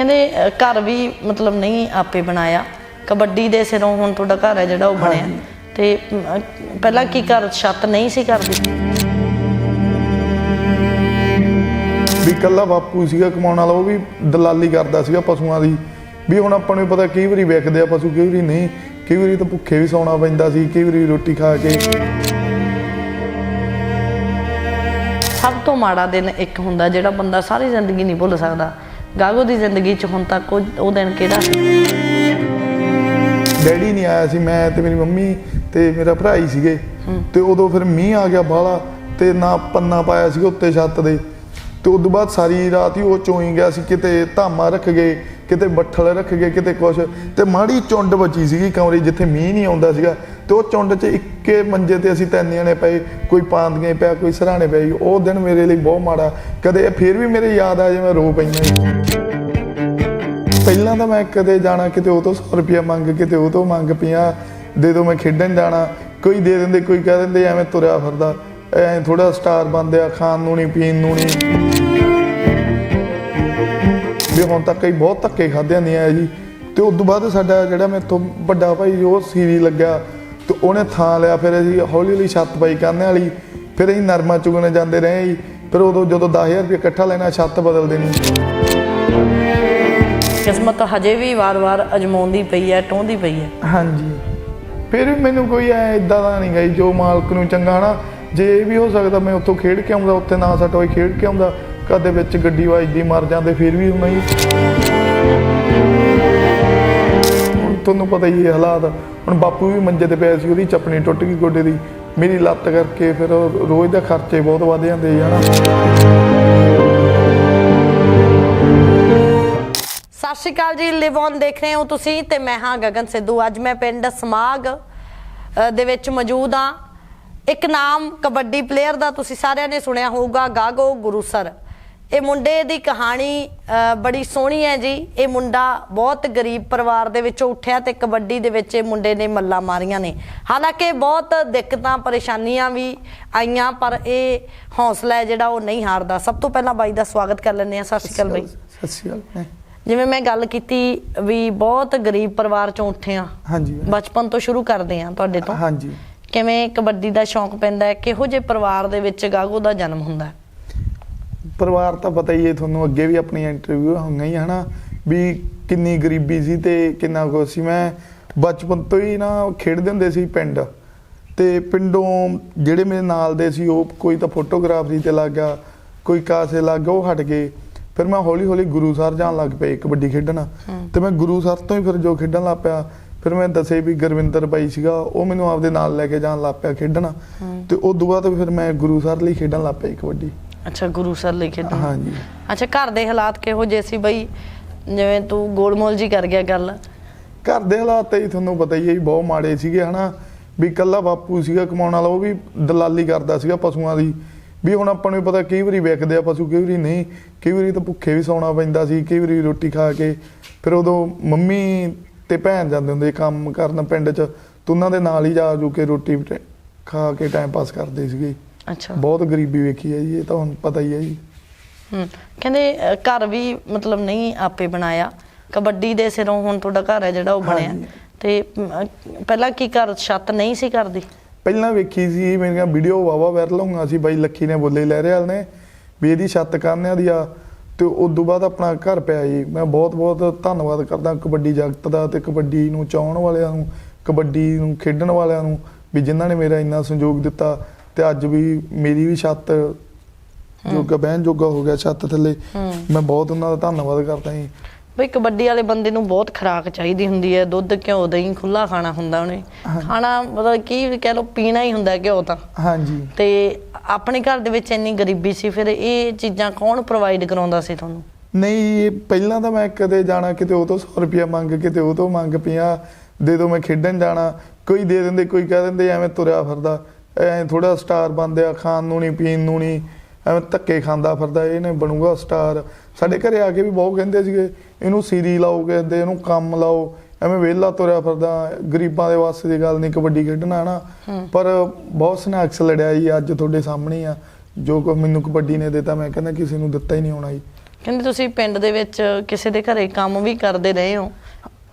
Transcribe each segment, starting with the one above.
ਕਹਿੰਦੇ ਅ, ਘਰ ਵੀ ਮਤਲਬ ਨਹੀਂ ਆਪੇ ਬਣਾਇਆ। ਕਬੱਡੀ ਦੇ ਸਿਰੋਂ ਹੁਣ ਤੁਹਾਡਾ ਘਰ ਹੈ ਜਿਹੜਾ ਉਹ ਬਣਿਆ। ਤੇ ਅ, ਪਹਿਲਾਂ ਕੀ ਘਰ ਛੱਤ ਨਹੀਂ ਸੀ ਕਰਦੀ ਵੀ ਕੱਲਾ ਬਾਪੂ ਸੀਗਾ ਕਮਾਉਣ ਵਾਲਾ ਉਹ ਵੀ ਦਲਾਲੀ ਕਰਦਾ ਸੀਗਾ ਪਸ਼ੂਆਂ ਦੀ। ਵੀ ਹੁਣ ਆਪਾਂ ਨੂੰ ਪਤਾ ਕਈ ਵਾਰੀ ਵਿਕਦੇ ਆ ਪਸ਼ੂ ਕਈ ਵਾਰੀ ਨਹੀਂ। ਕਈ ਵਾਰੀ ਤਾਂ ਭੁੱਖੇ ਵੀ ਸੌਣਾ ਪੈਂਦਾ ਸੀ ਕਈ ਵਾਰੀ ਰੋਟੀ ਖਾ ਕੇ। ਸਭ ਤੋਂ ਮਾੜਾ ਦਿਨ ਇੱਕ ਹੁੰਦਾ ਜਿਹੜਾ ਬੰਦਾ ਸਾਰੀ ਜ਼ਿੰਦਗੀ ਨਹੀਂ ਭੁੱਲ ਸਕਦਾ। ਗਾਗੋ ਦੀ ਜ਼ਿੰਦਗੀ 'ਚ ਹੁਣ ਤੱਕ ਉਹ ਉਹ ਦਿਨ ਕਿਹੜਾ ਸੀ? ਡੈਡੀ ਨਹੀਂ ਆਇਆ ਸੀ ਮੈਂ ਤੇ ਮੇਰੀ ਮੰਮੀ ਤੇ ਮੇਰਾ ਭਰਾ ਹੀ ਸੀਗੇ। ਤੇ ਉਦੋਂ ਫਿਰ ਮੀਂਹ ਆ ਗਿਆ ਬਾਹਲਾ ਤੇ ਨਾ ਪੰਨਾ ਪਾਇਆ ਸੀ ਉੱਤੇ ਛੱਤ ਦੇ। ਤੇ ਉਦੋਂ ਬਾਅਦ ਸਾਰੀ ਰਾਤ ਹੀ ਉਹ ਚੋਈ ਗਿਆ ਸੀ ਕਿਤੇ ਧਾਮਾ ਰੱਖ ਗਏ ਕਿਤੇ ਬੱਠਲ ਰੱਖ ਗਏ ਕਿਤੇ ਕੁਛ। ਤੇ ਮਾੜੀ ਚੁੰਡ ਬਚੀ ਸੀਗੀ ਕਮਰੇ ਜਿੱਥੇ ਮੀਂਹ ਨਹੀਂ ਆਉਂਦਾ ਸੀਗਾ। ਤੇ ਉਹ ਚੁੰਡ 'ਚ ਇੱਕੇ ਮੰਜੇ ਤੇ ਅਸੀਂ ਤਿੰਨ ਜਣੇ ਪਏ, ਕੋਈ ਪਾਂਦੀਆਂ ਪਿਆ, ਕੋਈ ਸਰਾਣੇ ਪਿਆ ਸੀ। ਉਹ ਦਿਨ ਮੇਰੇ ਲਈ ਬਹੁਤ ਮਾੜਾ। ਕਦੇ ਫਿਰ ਵੀ ਮੇਰੇ ਯਾਦ ਆ ਜੇ ਮੈਂ ਰੋ ਪਈਆਂ ਸੀ ਪਹਿਲਾਂ ਤਾਂ ਮੈਂ ਕਦੇ ਜਾਣਾ, ਕਿਤੇ ਉਹ ਤੋਂ 100 ਰੁਪਇਆ ਮੰਗ, ਕਿਤੇ ਉਹ ਤੋਂ ਮੰਗ ਪਿਆ ਦੇ ਦੋ ਮੈਂ ਖੇਡਣ ਜਾਣਾ। ਕੋਈ ਦੇ ਦਿੰਦੇ, ਕੋਈ ਕਹਿ ਦਿੰਦੇ, ਐਵੇਂ ਤੁਰਿਆ ਫਿਰਦਾ। ਐ ਥੋੜਾ ਸਟਾਰ ਬੰਦੇ ਆ ਖਾਣ ਨੂੰ ਨਹੀਂ, ਪੀਣ ਨੂੰ ਨਹੀਂ। ਵੀ ਹੁਣ ਤੱਕ ਹੀ ਬਹੁਤ ਧੱਕੇ ਖਾਧੇ ਹੁੰਦੀਆਂ ਆ ਜੀ। ਤੇ ਉਸ ਤੋਂ ਬਾਅਦ ਸਾਡਾ ਜਿਹੜਾ ਮੇਰੇ ਤੋਂ ਵੱਡਾ ਭਾਈ, ਉਹ ਸੀਰੀ ਲੱਗਿਆ। ਉਹਨੇ ਥਾਂ ਲਿਆ ਫਿਰ ਅਸੀਂ ਹੌਲੀ ਹੌਲੀ ਛੱਤ ਪਾਈ ਕਰਨੇ ਵਾਲੀ ਫਿਰ ਅਸੀਂ ਨਰਮਾ ਚੁਗਣੇ ਜਾਂਦੇ ਰਹੇ ਜੀ। ਫਿਰ ਉਦੋਂ ਜਦੋਂ 10000 ਰੁਪਏ ਇਕੱਠਾ ਲੈਣਾ ਛੱਤ ਬਦਲ ਦੇਣੀ ਕਿਸਮਤ ਹਜੇ ਵੀ ਵਾਰ-ਵਾਰ ਅਜਮਾਉਂਦੀ ਪਈ ਹੈ ਟੋਂਦੀ ਪਈ ਹੈ। ਹਾਂਜੀ। ਫਿਰ ਵੀ ਮੈਨੂੰ ਕੋਈ ਐ ਇਦਾਂ ਦਾ ਨਹੀਂ ਗਈ ਜੋ ਮਾਲਕ ਨੂੰ ਚੰਗਾ ਨਾ ਜੇ ਇਹ ਵੀ ਹੋ ਸਕਦਾ ਮੈਂ ਉੱਥੋਂ ਖੇਡ ਕੇ ਆਉਂਦਾ ਉੱਥੇ ਨਾ ਸੱਟ ਹੋਈ ਖੇਡ ਕੇ ਆਉਂਦਾ ਕਦੇ ਵਿੱਚ ਗੱਡੀ ਵੱਜਦੀ ਮਰ ਜਾਂਦੇ ਫਿਰ ਵੀ ਹੁਣ ਹੀ। ਤੁਹਾਨੂੰ ਪਤਾ ਹੀ ਹੈ ਹਾਲਾਤ। ਹੁਣ ਬਾਪੂ ਵੀ ਮੰਜੇ ਤੇ ਪਿਆ ਸੀ ਉਹਦੀ ਚਪਣੀ ਟੁੱਟ ਗਈ ਗੋਡੇ ਦੀ। ਮੇਰੀ ਲੱਤ ਕਰਕੇ ਫਿਰ ਰੋਜ਼ ਦਾ ਖਰਚੇ ਬਹੁਤ ਵਧ ਜਾਂਦੇ ਜੀ ਸਤਿ ਸ਼੍ਰੀ ਅਕਾਲ ਜੀ ਲਿਵ ਔਨ ਦੇਖ ਰਹੇ ਹੋ ਤੁਸੀਂ ਤੇ ਮੈਂ ਹਾਂ ਗਗਨ ਸਿੱਧੂ। ਅੱਜ ਮੈਂ ਪਿੰਡ ਸਮਾਗ ਅ, ਦੇ ਵਿੱਚ ਮੌਜੂਦ ਹਾਂ। ਇੱਕ ਨਾਮ ਕਬੱਡੀ ਪਲੇਅਰ ਦਾ ਤੁਸੀਂ ਸਾਰਿਆਂ ਨੇ ਸੁਣਿਆ ਹੋਊਗਾ ਗਾਗੋ ਗੁਰੂਸਰ। ਇਹ ਮੁੰਡੇ ਦੀ ਕਹਾਣੀ ਬੜੀ ਸੋਹਣੀ ਹੈ ਜੀ। ਇਹ ਮੁੰਡਾ ਬਹੁਤ ਗਰੀਬ ਪਰਿਵਾਰ ਦੇ ਵਿੱਚੋਂ ਉੱਠਿਆ ਤੇ ਕਬੱਡੀ ਦੇ ਵਿੱਚ ਇਹ ਮੁੰਡੇ ਨੇ ਮੱਲਾ ਮਾਰੀਆਂ ਨੇ। ਹਾਲਾਂਕਿ ਬਹੁਤ ਦਿੱਕਤਾਂ ਪਰੇਸ਼ਾਨੀਆਂ ਵੀ ਆਈਆਂ ਪਰ ਇਹ ਹੌਸਲਾ ਹੈ ਜਿਹੜਾ ਉਹ ਨਹੀਂ ਹਾਰਦਾ। ਸਭ ਤੋਂ ਪਹਿਲਾਂ ਬਾਈ ਦਾ ਸਵਾਗਤ ਕਰ ਲੈਂਦੇ ਆ ਸਤਿ ਸ਼੍ਰੀ ਅਕਾਲ ਬਾਈ। ਸਤਿ ਸ਼੍ਰੀ ਅਕਾਲ ਜਿਵੇਂ ਮੈਂ ਗੱਲ ਕੀਤੀ ਵੀ ਬਹੁਤ ਗਰੀਬ ਪਰਿਵਾਰ ਚੋਂ ਉੱਠੇ ਆ ਹਾਂਜੀ। ਬਚਪਨ ਤੋਂ ਸ਼ੁਰੂ ਕਰਦੇ ਆ ਤੁਹਾਡੇ ਤੋਂ। ਹਾਂਜੀ। ਕਿਵੇਂ ਕਬੱਡੀ ਦਾ ਸ਼ੌਂਕ ਪੈਂਦਾ ਹੈ? ਕਿਹੋ ਜਿਹੇ ਪਰਿਵਾਰ ਦੇ ਵਿੱਚ ਗਾਗੋ ਦਾ ਜਨਮ ਹੁੰਦਾ ਹੈ? ਪਰਿਵਾਰ ਤਾਂ ਪਤਾ ਹੀ ਹੈ ਤੁਹਾਨੂੰ ਅੱਗੇ ਵੀ ਆਪਣੀ ਇੰਟਰਵਿਊ ਹੋਈਆਂ ਹੀ ਹਨਾ? ਵੀ ਕਿੰਨੀ ਗਰੀਬੀ ਸੀ ਤੇ ਕਿੰਨਾ ਕੁਛ ਸੀ। ਮੈਂ ਬਚਪਨ ਤੋਂ ਹੀ ਨਾ ਖੇਡਦੇ ਹੁੰਦੇ ਸੀ ਪਿੰਡ ਤੇ ਪਿੰਡੋਂ ਜਿਹੜੇ ਮੇਰੇ ਨਾਲ ਦੇ ਸੀ ਉਹ ਕੋਈ ਤਾਂ ਫੋਟੋਗ੍ਰਾਫਰੀ ਤੇ ਲੱਗ ਗਿਆ ਕੋਈ ਕਾਸੇ ਲੱਗ ਗਿਆ ਉਹ ਹਟ ਗਏ। ਫਿਰ ਮੈਂ ਹੌਲੀ ਹੌਲੀ ਗੁਰੂ ਸਰ ਜਾਣ ਲੱਗ ਪਏ ਕਬੱਡੀ ਖੇਡਣ। ਤੇ ਮੈਂ ਗੁਰੂ ਸਰ ਤੋਂ ਹੀ ਫਿਰ ਜੋ ਖੇਡਣ ਲੱਗ ਪਿਆ ਫਿਰ ਮੈਂ ਦੱਸੇ ਵੀ ਗੁਰਵਿੰਦਰ ਬਾਈ ਸੀਗਾ ਉਹ ਮੈਨੂੰ ਆਪਦੇ ਨਾਲ ਲੈ ਕੇ ਜਾਣ ਲੱਗ ਪਿਆ ਖੇਡਣ। ਤੇ ਉਸ ਤੋਂ ਬਾਅਦ ਫਿਰ ਮੈਂ ਗੁਰੂ ਸਰ ਲਈ ਖੇਡਣ ਲੱਗ ਪਿਆ ਕਬੱਡੀ ਅੱਛਾ ਗੁਰੂ ਸਰ ਲਈ ਖੇਡਣ ਹਾਂਜੀ। ਅੱਛਾ ਘਰ ਦੇ ਹਾਲਾਤ ਕਿਹੋ ਜਿਹੇ ਸੀ ਬਈ? ਜਿਵੇਂ ਤੂੰ ਗੋਲਮੋਲ ਜੀ ਕਰ ਗਿਆ ਗੱਲ। ਘਰ ਦੇ ਹਾਲਾਤ ਹੀ ਤੁਹਾਨੂੰ ਪਤਾ ਹੀ ਹੈ ਜੀ, ਬਹੁਤ ਮਾੜੇ ਸੀਗੇ ਹਨਾ। ਵੀ ਕੱਲਾ ਬਾਪੂ ਸੀਗਾ ਕਮਾਉਣ ਵਾਲਾ ਉਹ ਵੀ ਦਲਾਲੀ ਕਰਦਾ ਸੀਗਾ ਪਸ਼ੂਆਂ ਦੀ। ਵੀ ਹੁਣ ਆਪਾਂ ਨੂੰ ਪਤਾ ਕਈ ਵਾਰੀ ਵਿਕਦੇ ਆ ਪਸ਼ੂ ਕਈ ਵਾਰੀ ਨਹੀਂ। ਕਈ ਵਾਰੀ ਤਾਂ ਭੁੱਖੇ ਵੀ ਸੌਣਾ ਪੈਂਦਾ ਸੀ ਕਈ ਵਾਰੀ ਰੋਟੀ ਖਾ ਕੇ। ਫਿਰ ਉਦੋਂ ਮੰਮੀ ਤੇ ਭੈਣ ਜਾਂਦੇ ਹੁੰਦੇ ਸੀ ਕੰਮ ਕਰਨ ਪਿੰਡ 'ਚ। ਤੇ ਉਹਨਾਂ ਦੇ ਨਾਲ ਹੀ ਜਾ ਜੂ ਕੇ ਰੋਟੀ ਟ- ਖਾ ਕੇ ਟਾਈਮ ਪਾਸ ਕਰਦੇ ਸੀਗੇ। ਅੱਛਾ। ਬਹੁਤ ਗਰੀਬੀ ਵੇਖੀ ਹੈ ਜੀ ਇਹ ਤਾਂ ਹੁਣ ਪਤਾ ਹੀ ਹੈ ਜੀ। ਹੂੰ। ਕਹਿੰਦੇ ਅ, ਘਰ ਵੀ ਮਤਲਬ ਨਹੀਂ ਆਪੇ ਬਣਾਇਆ। ਕਬੱਡੀ ਦੇ ਸਿਰੋਂ ਹੁਣ ਤੁਹਾਡਾ ਘਰ ਹੈ ਜਿਹੜਾ ਉਹ ਬਣਿਆ। ਹਾਂਜੀ। ਤੇ ਅ, ਪਹਿਲਾਂ ਕੀ ਘਰ ਛੱਤ ਨਹੀਂ ਸੀ ਕਰਦੀ ਪਹਿਲਾਂ ਵੇਖੀ ਸੀ ਮੇਰੀਆਂ ਵੀਡੀਓ ਵਾਵਾ ਵਾਇਰਲ ਹੋਈਆਂ ਸੀ ਬਾਈ ਲੱਖੀ ਨੇ ਬੋਲੇ ਲੈ ਰਿਆਲ ਨੇ ਵੀ ਇਹਦੀ ਛੱਤ ਕਾਨਿਆਂ ਦੀ ਆ ਤੇ ਉਸ ਤੋਂ ਬਾਅਦ ਆਪਣਾ ਘਰ ਪਿਆ ਜੀ। ਮੈਂ ਬਹੁਤ ਬਹੁਤ ਧੰਨਵਾਦ ਕਰਦਾ ਕਬੱਡੀ ਜਗਤ ਦਾ ਤੇ ਕਬੱਡੀ ਨੂੰ ਚਾਹਣ ਵਾਲਿਆਂ ਨੂੰ ਕਬੱਡੀ ਨੂੰ ਖੇਡਣ ਵਾਲਿਆਂ ਨੂੰ ਵੀ ਜਿਨ੍ਹਾਂ ਨੇ ਮੇਰਾ ਇੰਨਾ ਸਹਿਯੋਗ ਦਿੱਤਾ। ਤੇ ਅੱਜ ਵੀ ਮੇਰੀ ਵੀ ਛੱਤ ਜੋਗਾ ਬਹਿਣ ਜੋਗਾ ਹੋ ਗਿਆ ਛੱਤ ਥੱਲੇ। ਮੈਂ ਬਹੁਤ ਉਹਨਾਂ ਦਾ ਧੰਨਵਾਦ ਕਰਦਾ ਜੀ। ਬਈ ਕਬੱਡੀ ਵਾਲੇ ਬੰਦੇ ਨੂੰ ਬਹੁਤ ਖੁਰਾਕ ਚਾਹੀਦੀ ਹੁੰਦੀ ਹੈ। ਦੁੱਧ ਘਿਓ ਦਹੀਂ ਖੁੱਲਾ ਖਾਣਾ ਹੁੰਦਾ ਉਹਨੇ। ਖਾਣਾ ਮਤਲਬ ਕੀ ਕਹਿ ਲੋ ਪੀਣਾ ਹੀ ਹੁੰਦਾ ਘਿਓ ਤਾਂ। ਹਾਂਜੀ। ਤੇ ਆਪਣੇ ਘਰ ਦੇ ਵਿੱਚ ਇੰਨੀ ਗਰੀਬੀ ਸੀ ਫਿਰ ਇਹ ਚੀਜ਼ਾਂ ਕੌਣ ਪ੍ਰੋਵਾਈਡ ਕਰਾਉਂਦਾ ਸੀ ਤੁਹਾਨੂੰ? ਨਹੀਂ ਪਹਿਲਾਂ ਤਾਂ ਮੈਂ ਕਦੇ ਜਾਣਾ ਕਿਤੇ ਉਹ ਤੋਂ 100 ਰੁਪਇਆ ਮੰਗ ਕਿਤੇ ਉਹ ਤੋਂ ਮੰਗ ਪਿਆ ਦੇ ਦੋ ਮੈਂ ਖੇਡਣ ਜਾਣਾ। ਕੋਈ ਦੇ ਦਿੰਦੇ ਕੋਈ ਕਹਿ ਦਿੰਦੇ ਐਵੇਂ ਤੁਰਿਆ ਫਿਰਦਾ। ਐ ਥੋੜਾ ਸਟਾਰ ਬਣਦੇ ਆ ਖਾਣ ਨੂੰ ਨਹੀਂ ਪੀਣ ਨੂੰ ਨਹੀਂ ਐਵੇਂ ਧੱਕੇ ਖਾਂਦਾ ਫਿਰਦਾ ਇਹਨੇ ਬਣੂਗਾ ਸਟਾਰ। ਸਾਡੇ ਘਰੇ ਆ ਕੇ ਵੀ ਬਹੁਤ ਕਹਿੰਦੇ ਸੀਗੇ ਇਹਨੂੰ ਸੀਰੀ ਲਾਓ ਕਹਿੰਦੇ ਇਹਨੂੰ ਕੰਮ ਲਾਓ ਐਵੇਂ ਵਿਹਲਾ ਤੁਰਿਆ ਫਿਰਦਾ ਗਰੀਬਾਂ ਦੇ ਵਾਸਤੇ ਦੀ ਗੱਲ ਨਹੀਂ ਕਬੱਡੀ ਖੇਡਣਾ ਨਾ। ਪਰ ਬਹੁਤ ਸਨੈਕਸ ਲੜਿਆ ਜੀ ਅੱਜ ਤੁਹਾਡੇ ਸਾਹਮਣੇ ਆ। ਜੋ ਕੁਛ ਮੈਨੂੰ ਕਬੱਡੀ ਨੇ ਦਿੱਤਾ ਮੈਂ ਕਹਿੰਦਾ ਕਿਸੇ ਨੂੰ ਦਿੱਤਾ ਹੀ ਨਹੀਂ ਹੋਣਾ ਜੀ। ਕਹਿੰਦੇ ਤੁਸੀਂ ਪਿੰਡ ਦੇ ਵਿੱਚ ਕਿਸੇ ਦੇ ਘਰੇ ਕੰਮ ਵੀ ਕਰਦੇ ਰਹੇ ਹੋ?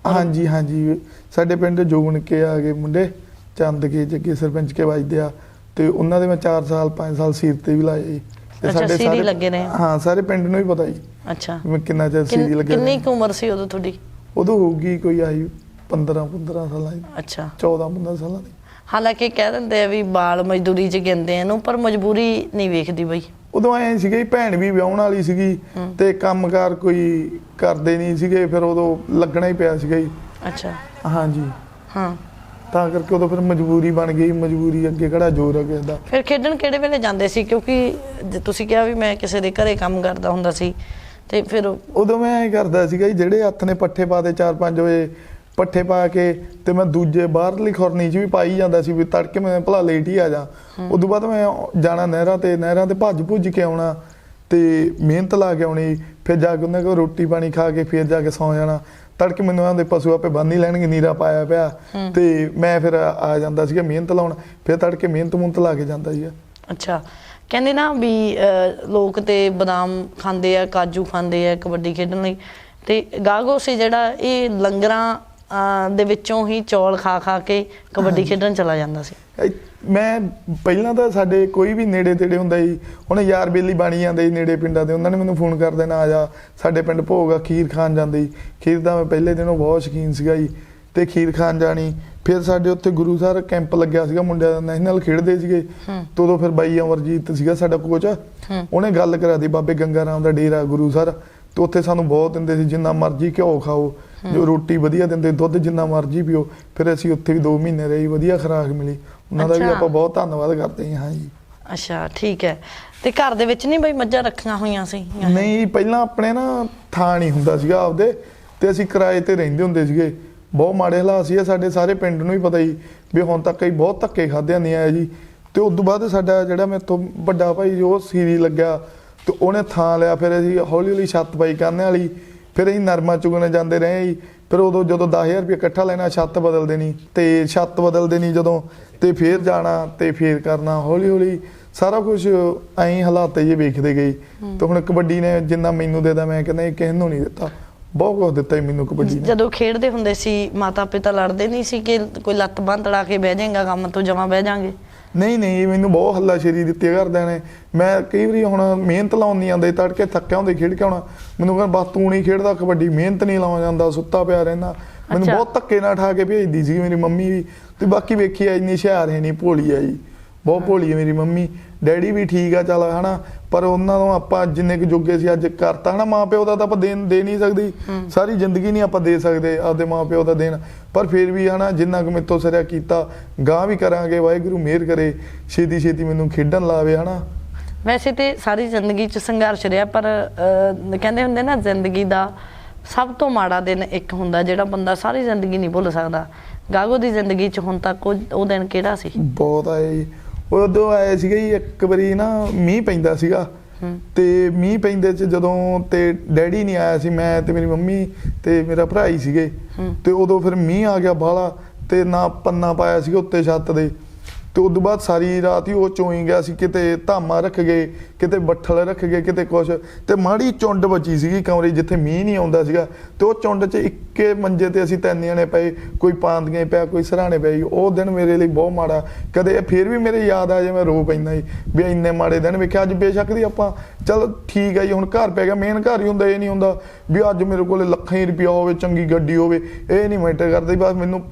ਹਾਂਜੀ ਹਾਂਜੀ। ਸਾਡੇ ਪਿੰਡ ਜੋਗਣ ਕੇ ਆ ਗਏ ਮੁੰਡੇ। ਚੰਦ ਕੇ ਜੱਗੇ ਸਰਪੰਚ ਕੇ ਵੱਜਦੇ ਆ ਤੇ ਉਹਨਾਂ ਦੇ ਮੈਂ 4 ਸਾਲ 5 ਸਾਲ ਸੀਰ ਤੇ ਵੀ ਲਾਏ ਜੀ ਤੇ ਅੱਛਾ, ਸੀਰੀ ਲੱਗੇ ਆ। ਹਾਂ ਸਾਰੇ ਪਿੰਡ ਨੂੰ ਹੀ ਪਤਾ ਜੀ ਅੱਛਾ। ਵੀ ਮੈਂ ਕਿੰਨਾ ਚਿਰ ਸੀਰੀ ਲੱਗਿਆ ਕਿੰਨੀ। ਕੁ ਉਮਰ ਸੀ ਉਦੋਂ ਤੁਹਾਡੀ? ਉਦੋਂ ਹੋਊਗੀ ਕੋਈ ਆਈ 15 15 ਸਾਲਾਂ ਦੀ। ਅੱਛਾ। 14 15 ਸਾਲਾਂ ਦੀ। ਹਾਲਾਂਕਿ ਕਹਿ ਦਿੰਦੇ ਆ ਵੀ ਬਾਲ ਮਜ਼ਦੂਰੀ ਚ ਗਿਣਦੇ ਆ ਇਹਨੂੰ ਪਰ ਮਜਬੂਰੀ ਨਹੀਂ ਵੇਖਦੀ ਬਈ। ਉਦੋਂ ਐ ਸੀਗੇ ਭੈਣ ਵੀ ਵਿਆਹਣ ਵਾਲੀ ਸੀਗੀ ਤੇ ਕੰਮਕਾਰ ਕੋਈ ਕਰਦੇ ਨਹੀਂ ਸੀਗੇ ਫਿਰ ਉਦੋਂ ਲੱਗਣਾ ਹੀ ਪਿਆ ਸੀਗਾ ਜੀ। ਅੱਛਾ। ਹਾਂਜੀ। ਹਾਂ। ਤਾਂ ਕਰਕੇ ਉਦੋਂ ਫਿਰ ਮਜਬੂਰੀ ਬਣ ਗਈ ਮਜਬੂਰੀ ਅੱਗੇ ਕਿਹੜਾ ਜ਼ੋਰ ਆ ਕਿਸੇ ਦਾ। ਫਿਰ ਖੇਡਣ ਕਿਹੜੇ ਵੇਲੇ ਜਾਂਦੇ ਸੀ? ਕਿਉਂਕਿ ਜੇ ਤੁਸੀਂ ਕਿਹਾ ਵੀ ਮੈਂ ਕਿਸੇ ਦੇ ਘਰੇ ਕੰਮ ਕਰਦਾ ਹੁੰਦਾ ਸੀ ਤੇ ਫਿਰ ਉਦੋਂ ਮੈਂ ਐ ਕਰਦਾ ਸੀਗਾ ਜੀ ਜਿਹੜੇ ਹੱਥ ਨੇ ਪੱਠੇ ਪਾ ਦੇ 4-5 ਵਜੇ ਪੱਠੇ ਪਾ ਕੇ ਤੇ ਮੈਂ ਦੂਜੇ ਬਾਹਰਲੀ ਖੁਰਨੀ 'ਚ ਵੀ ਪਾਈ ਜਾਂਦਾ ਸੀ ਵੀ ਤੜਕੇ ਮੈਂ ਭਲਾ ਲੇਟ ਹੀ ਆ ਜਾ। ਉਦੋਂ ਬਾਅਦ ਮੈਂ ਜਾਣਾ ਨਹਿਰਾਂ ਤੇ ਨਹਿਰਾਂ ਤੇ ਭੱਜ ਭੁੱਜ ਕੇ ਆਉਣਾ ਤੇ ਮਿਹਨਤ ਲਾ ਕੇ ਆਉਣੀ ਫਿਰ ਜਾ ਕੇ ਉਹਨਾਂ ਕੋਲ ਰੋਟੀ ਪਾਣੀ ਖਾ ਕੇ ਫਿਰ ਜਾ ਕੇ ਸੌ ਜਾਣਾ। ਤੜਕੇ ਮੈਨੂੰ ਆਂਦੇ ਪਸ਼ੂ ਆਪੇ ਬੰਨ ਹੀ ਲੈਣਗੇ ਨੀਰਾ ਪਾਇਆ ਪਿਆ। ਤੇ ਮੈਂ ਫਿਰ ਆ ਜਾਂਦਾ ਸੀਗਾ ਮਿਹਨਤ ਲਾਉਣ ਫਿਰ ਤੜਕੇ ਮਿਹਨਤ ਮੁਹਨਤ ਲਾ ਕੇ ਜਾਂਦਾ ਸੀਗਾ। ਅੱਛਾ। ਕਹਿੰਦੇ ਨਾ ਵੀ ਲੋਕ ਤੇ ਬਦਾਮ ਖਾਂਦੇ ਆ ਕਾਜੂ ਖਾਂਦੇ ਆ ਕਬੱਡੀ ਖੇਡਣ ਲਈ। ਤੇ ਗਾਗੋ ਸੀ ਜਿਹੜਾ ਇਹ ਲੰਗਰਾਂ ਦੇ ਵਿੱਚੋਂ ਹੀ ਚੌਲ ਖਾ ਖਾ ਕੇ ਕਬੱਡੀ ਖੇਡਣ ਚਲਾ ਜਾਂਦਾ ਸੀ। ਮੈਂ ਪਹਿਲਾਂ ਤਾਂ ਸਾਡੇ ਕੋਈ ਵੀ ਨੇੜੇ ਤੇੜੇ ਹੁੰਦਾ ਜੀ ਹੁਣ ਯਾਰ ਬੇਲੀ ਬਾਣੀ ਜਾਂਦੇ ਜੀ ਨੇੜੇ ਪਿੰਡਾਂ ਦੇ ਉਹਨਾਂ ਨੇ ਮੈਨੂੰ ਫੋਨ ਕਰ ਦੇਣਾ ਆ ਜਾ ਸਾਡੇ ਪਿੰਡ ਭੋਗ ਆ ਖੀਰ ਖਾਣ ਜਾਂਦੇ ਜੀ ਖੀਰ ਦਾ ਮੈਂ ਪਹਿਲੇ ਦਿਨੋਂ ਬਹੁਤ ਸ਼ੌਕੀਨ ਸੀਗਾ ਜੀ ਤੇ ਖੀਰ ਖਾਣ ਜਾਣੀ। ਫਿਰ ਸਾਡੇ ਉੱਥੇ ਗੁਰੂ ਸਾਹਿਬ ਕੈਂਪ ਲੱਗਿਆ ਸੀਗਾ ਮੁੰਡਿਆਂ ਦਾ ਨੈਸ਼ਨਲ ਖੇਡਦੇ ਸੀਗੇ। ਤੇ ਉਦੋਂ ਫਿਰ ਬਾਈ ਅਮਰਜੀਤ ਸੀਗਾ ਸਾਡਾ ਕੋਚ ਉਹਨੇ ਗੱਲ ਕਰਾ ਦੀ ਬਾਬੇ ਗੰਗਾ ਰਾਮ ਦਾ ਡੇਰਾ ਗੁਰੂ ਸਾਹਿਬ ਤੇ ਉੱਥੇ ਸਾਨੂੰ ਬਹੁਤ ਦਿੰਦੇ ਸੀ ਜਿੰਨਾ ਮਰਜ਼ੀ ਘਿਓ ਖਾਓ ਜੋ ਰੋਟੀ ਵਧੀਆ ਦਿੰਦੇ ਦੁੱਧ ਜਿੰਨਾ ਮਰਜ਼ੀ ਪੀਓ ਫਿਰ ਅਸੀਂ ਉੱਥੇ ਵੀ 2 ਮਹੀਨੇ ਰਹੀ ਵਧੀਆ ਖੁਰਾਕ ਮਿਲੀ। ਉਹਨਾਂ ਦਾ ਵੀ। ਆਪਾਂ ਬਹੁਤ ਧੰਨਵਾਦ ਕਰਦੇ ਹਾਂ ਜੀ। ਅੱਛਾ ਠੀਕ ਹੈ। ਤੇ ਘਰ ਦੇ ਵਿੱਚ ਨਹੀਂ ਬਈ ਮੱਝਾਂ ਰੱਖੀਆਂ ਹੋਈਆਂ ਸੀ? ਨਹੀਂ ਪਹਿਲਾਂ ਆਪਣੇ ਨਾ ਥਾਂ ਨਹੀਂ ਹੁੰਦਾ ਸੀਗਾ ਆਪਦੇ ਤੇ ਅਸੀਂ ਕਿਰਾਏ ਤੇ ਰਹਿੰਦੇ ਹੁੰਦੇ ਸੀਗੇ। ਬਹੁਤ ਮਾੜੇ ਹਾਲਾਤ ਸੀ ਸਾਡੇ ਸਾਰੇ ਪਿੰਡ ਨੂੰ ਹੀ ਪਤਾ ਹੀ ਵੀ ਹੁਣ ਤੱਕ ਹੀ ਬਹੁਤ ਧੱਕੇ ਖਾਦੇ ਨਹੀਂ ਆਏ ਜੀ। ਤੇ ਉਸ ਤੋਂ ਬਾਅਦ ਸਾਡਾ ਜਿਹੜਾ ਮੇਰੇ ਤੋਂ ਵੱਡਾ ਭਾਈ ਜੋ ਸੀਰੀ ਲੱਗਿਆ ਤੇ ਉਹਨੇ ਥਾਂ ਲਿਆ, ਫਿਰ ਅਸੀਂ ਹੌਲੀ ਹੌਲੀ ਛੱਤ ਪਾਈ ਕਰਨ ਵਾਲੀ, ਫਿਰ ਅਸੀਂ ਨਰਮਾ ਚੁਗਣ ਜਾਂਦੇ ਰਹੇ ਜੀ। ਫਿਰ ਉਦੋਂ ਜਦੋਂ 10000 ਰੁਪਏ ਇਕੱਠਾ ਲੈਣਾ, ਛੱਤ ਬਦਲ ਦੇਣੀ ਤੇ ਛੱਤ ਬਦਲ ਦੇਣੀ ਜਦੋਂ, ਤੇ ਫੇਰ ਜਾਣਾ, ਤੇ ਫੇਰ ਕਰਨਾ, ਹੌਲੀ ਹੌਲੀ ਸਾਰਾ ਕੁਝ ਐਂ ਹਾਲਾਤ ਜੇ ਵੇਖਦੇ ਗਈ ਤੇ ਹੁਣ ਕਬੱਡੀ ਨੇ ਜਿੰਨਾ ਮੈਨੂੰ ਦੇਦਾ ਮੈਂ ਕਹਿੰਦਾ ਇਹ ਕਿਸੇ ਨੂੰ ਨਹੀਂ ਦਿੱਤਾ। ਬਹੁਤ ਕੁਝ ਦਿੱਤਾ ਜੀ ਮੈਨੂੰ ਕਬੱਡੀ ਨੇ। ਜਦੋਂ ਖੇਡਦੇ ਹੁੰਦੇ ਸੀ ਮਾਤਾ ਪਿਤਾ ਲੜਦੇ ਨਹੀਂ ਸੀ ਕਿ ਕੋਈ ਲੱਤ ਬਾਂਹ ਤੜਾ ਕੇ ਬਹਿ ਜਾਏਗਾ, ਕੰਮ ਤੋਂ ਜਮਾ ਬਹਿ ਜਾਾਂਗੇ। ਨਹੀਂ ਨਹੀਂ ਮੈਨੂੰ ਬਹੁਤ ਹੱਲਾ ਸ਼ੇਰੀ ਦਿੱਤੀ ਘਰਦਿਆਂ ਨੇ। ਮੈਂ ਕਈ ਵਾਰੀ ਹੁਣ ਮਿਹਨਤ ਲਾਉਣ ਨਹੀਂ ਆਉਂਦੇ ਤੜਕੇ ਥੱਕਿਆ ਹੁੰਦੇ ਖੇਡ ਕੇ ਆਉਣਾ। ਮੈਨੂੰ ਕਹਿੰਦਾ ਬਸ ਤੂੰ ਨਹੀਂ ਖੇਡਦਾ ਕਬੱਡੀ ਮਿਹਨਤ ਨਹੀਂ ਲਾਉਣ ਜਾਂਦਾ ਸੁੱਤਾ ਪਿਆ ਰਹਿੰਦਾ। ਮੈਨੂੰ। ਬਹੁਤ ਧੱਕੇ ਨਾਲ ਠਾ ਕੇ ਭੇਜਦੀ ਸੀ ਮੇਰੀ ਮੰਮੀ ਵੀ। ਤੇ ਬਾਕੀ ਵੇਖੀ ਆ ਇੰਨੀ ਹੁਸ਼ਿਆਰ ਹੈ ਨਹੀਂ ਭੋਲੀ ਆ ਜੀ। ਬਹੁਤ ਭੋਲੀ ਹੈ ਮੇਰੀ ਮੰਮੀ। ਡੈਡੀ ਵੀ ਠੀਕ ਆ ਚੱਲ ਹਨਾ ਪਰ ਉਹਨਾਂ ਨੂੰ ਆਪਾਂ ਜਿੰਨੇ ਕੁ ਜੋਗੇ ਸੀ ਅੱਜ ਕਰਤਾ ਹਨਾ ਮਾਂ ਪਿਓ ਦਾ ਤਾਂ ਆਪਾਂ ਦੇ ਨਹੀਂ ਸਕਦੀ। ਸਾਰੀ ਜ਼ਿੰਦਗੀ ਨਹੀਂ ਆਪਾਂ ਦੇ ਸਕਦੇ ਆਪਦੇ ਮਾਂ ਪਿਓ ਦਾ ਦੇਣ। ਪਰ ਫਿਰ ਵੀ ਹਨਾ ਜਿੰਨਾ ਕੁ ਮੇਤੋਂ ਸਿਰਿਆ ਕੀਤਾ ਗਾਂ ਵੀ ਕਰਾਂਗੇ ਵਾਹਿਗੁਰੂ ਮਿਹਰ ਕਰੇ ਛੇਤੀ ਛੇਤੀ ਮੈਨੂੰ ਖੇਡਣ ਲਾਵੇ ਹਨਾ। ਵੈਸੇ ਤੇ ਸਾਰੀ ਜ਼ਿੰਦਗੀ 'ਚ ਸੰਘਰਸ਼ ਰਿਹਾ ਪਰ ਕਹਿੰਦੇ ਹੁੰਦੇ ਨਾ ਜ਼ਿੰਦਗੀ ਦਾ ਸਭ ਤੋਂ ਮਾੜਾ ਦਿਨ ਇੱਕ ਹੁੰਦਾ ਜਿਹੜਾ ਬੰਦਾ ਸਾਰੀ ਜ਼ਿੰਦਗੀ ਨਹੀਂ ਭੁੱਲ ਸਕਦਾ। ਗਾਗੋ ਦੀ ਜ਼ਿੰਦਗੀ 'ਚ ਹੁਣ ਤੱਕ ਉਹ ਉਹ ਦਿਨ ਕਿਹੜਾ ਸੀ? ਬਹੁਤ ਆਏ ਜੀ ਉਦੋਂ ਆਏ ਸੀਗੇ ਜੀ ਇੱਕ ਵਾਰੀ ਨਾ ਮੀਂਹ ਪੈਂਦਾ ਸੀਗਾ। ਤੇ ਮੀਂਹ ਪੈਂਦੇ ਚ ਜਦੋਂ ਤੇ ਡੈਡੀ ਨਹੀਂ ਆਇਆ ਸੀ ਮੈਂ ਤੇ ਮੇਰੀ ਮੰਮੀ ਤੇ ਮੇਰਾ ਭਰਾ ਹੀ ਸੀਗੇ। ਤੇ ਉਦੋਂ ਫਿਰ ਮੀਂਹ ਆ ਗਿਆ ਬਾਹਲਾ ਤੇ ਨਾ ਪੰਨਾ ਪਾਇਆ ਸੀਗਾ ਉੱਤੇ ਛੱਤ ਦੇ। ਤੇ ਤੋਂ ਬਾਅਦ ਸਾਰੀ ਰਾਤ ਹੀ ਉਹ ਚੋਈ ਗਿਆ ਸੀ, ਕਿਤੇ ਧਾਮਾ ਰੱਖ ਗਏ, ਕਿਤੇ ਬੱਠਲ ਰੱਖ ਗਏ, ਕਿਤੇ ਕੁਛ। ਤੇ ਮਾੜੀ ਚੁੰਡ ਬਚੀ ਸੀਗੀ ਕਮਰੇ ਜਿੱਥੇ ਮੀਂਹ ਨਹੀਂ ਆਉਂਦਾ ਸੀਗਾ, ਤੇ ਉਹ ਚੁੰਡ 'ਚ ਇੱਕੇ ਮੰਜੇ ਤੇ ਅਸੀਂ ਤਿੰਨ ਜਣੇ ਪਏ, ਕੋਈ ਪਾਂਦੀਆਂ ਪਿਆ, ਕੋਈ ਸਰਾਣੇ ਪਈ ਉਹ ਦਿਨ ਮੇਰੇ ਲਈ ਬਹੁਤ ਮਾੜਾ, ਕਦੇ ਫਿਰ ਵੀ ਮੇਰੇ ਯਾਦ ਆ ਜੇ ਮੈਂ ਰੋ ਪੈਂਦਾ ਜੀ ਵੀ ਇੰਨੇ ਮਾੜੇ ਦਿਨ ਵੇਖਿਆ ਅੱਜ ਬੇਸ਼ੱਕ ਦੀ ਆਪਾਂ, ਚਲ ਠੀਕ ਹੈ ਜੀ, ਹੁਣ ਘਰ ਪੈ ਗਿਆ ਮੇਨ ਘਰ ਹੀ ਹੁੰਦਾ, ਇਹ ਨਹੀਂ ਹੁੰਦਾ ਵੀ ਅੱਜ ਮੇਰੇ ਕੋਲੇ ਲੱਖਾਂ ਹੀ ਰੁਪਇਆ ਹੋਵੇ, ਚੰਗੀ ਗੱਡੀ ਹੋਵੇ, ਇਹ ਨਹੀਂ ਮੈਟਰ ਕਰਦਾ ਬਸ ਮੈਨੂੰ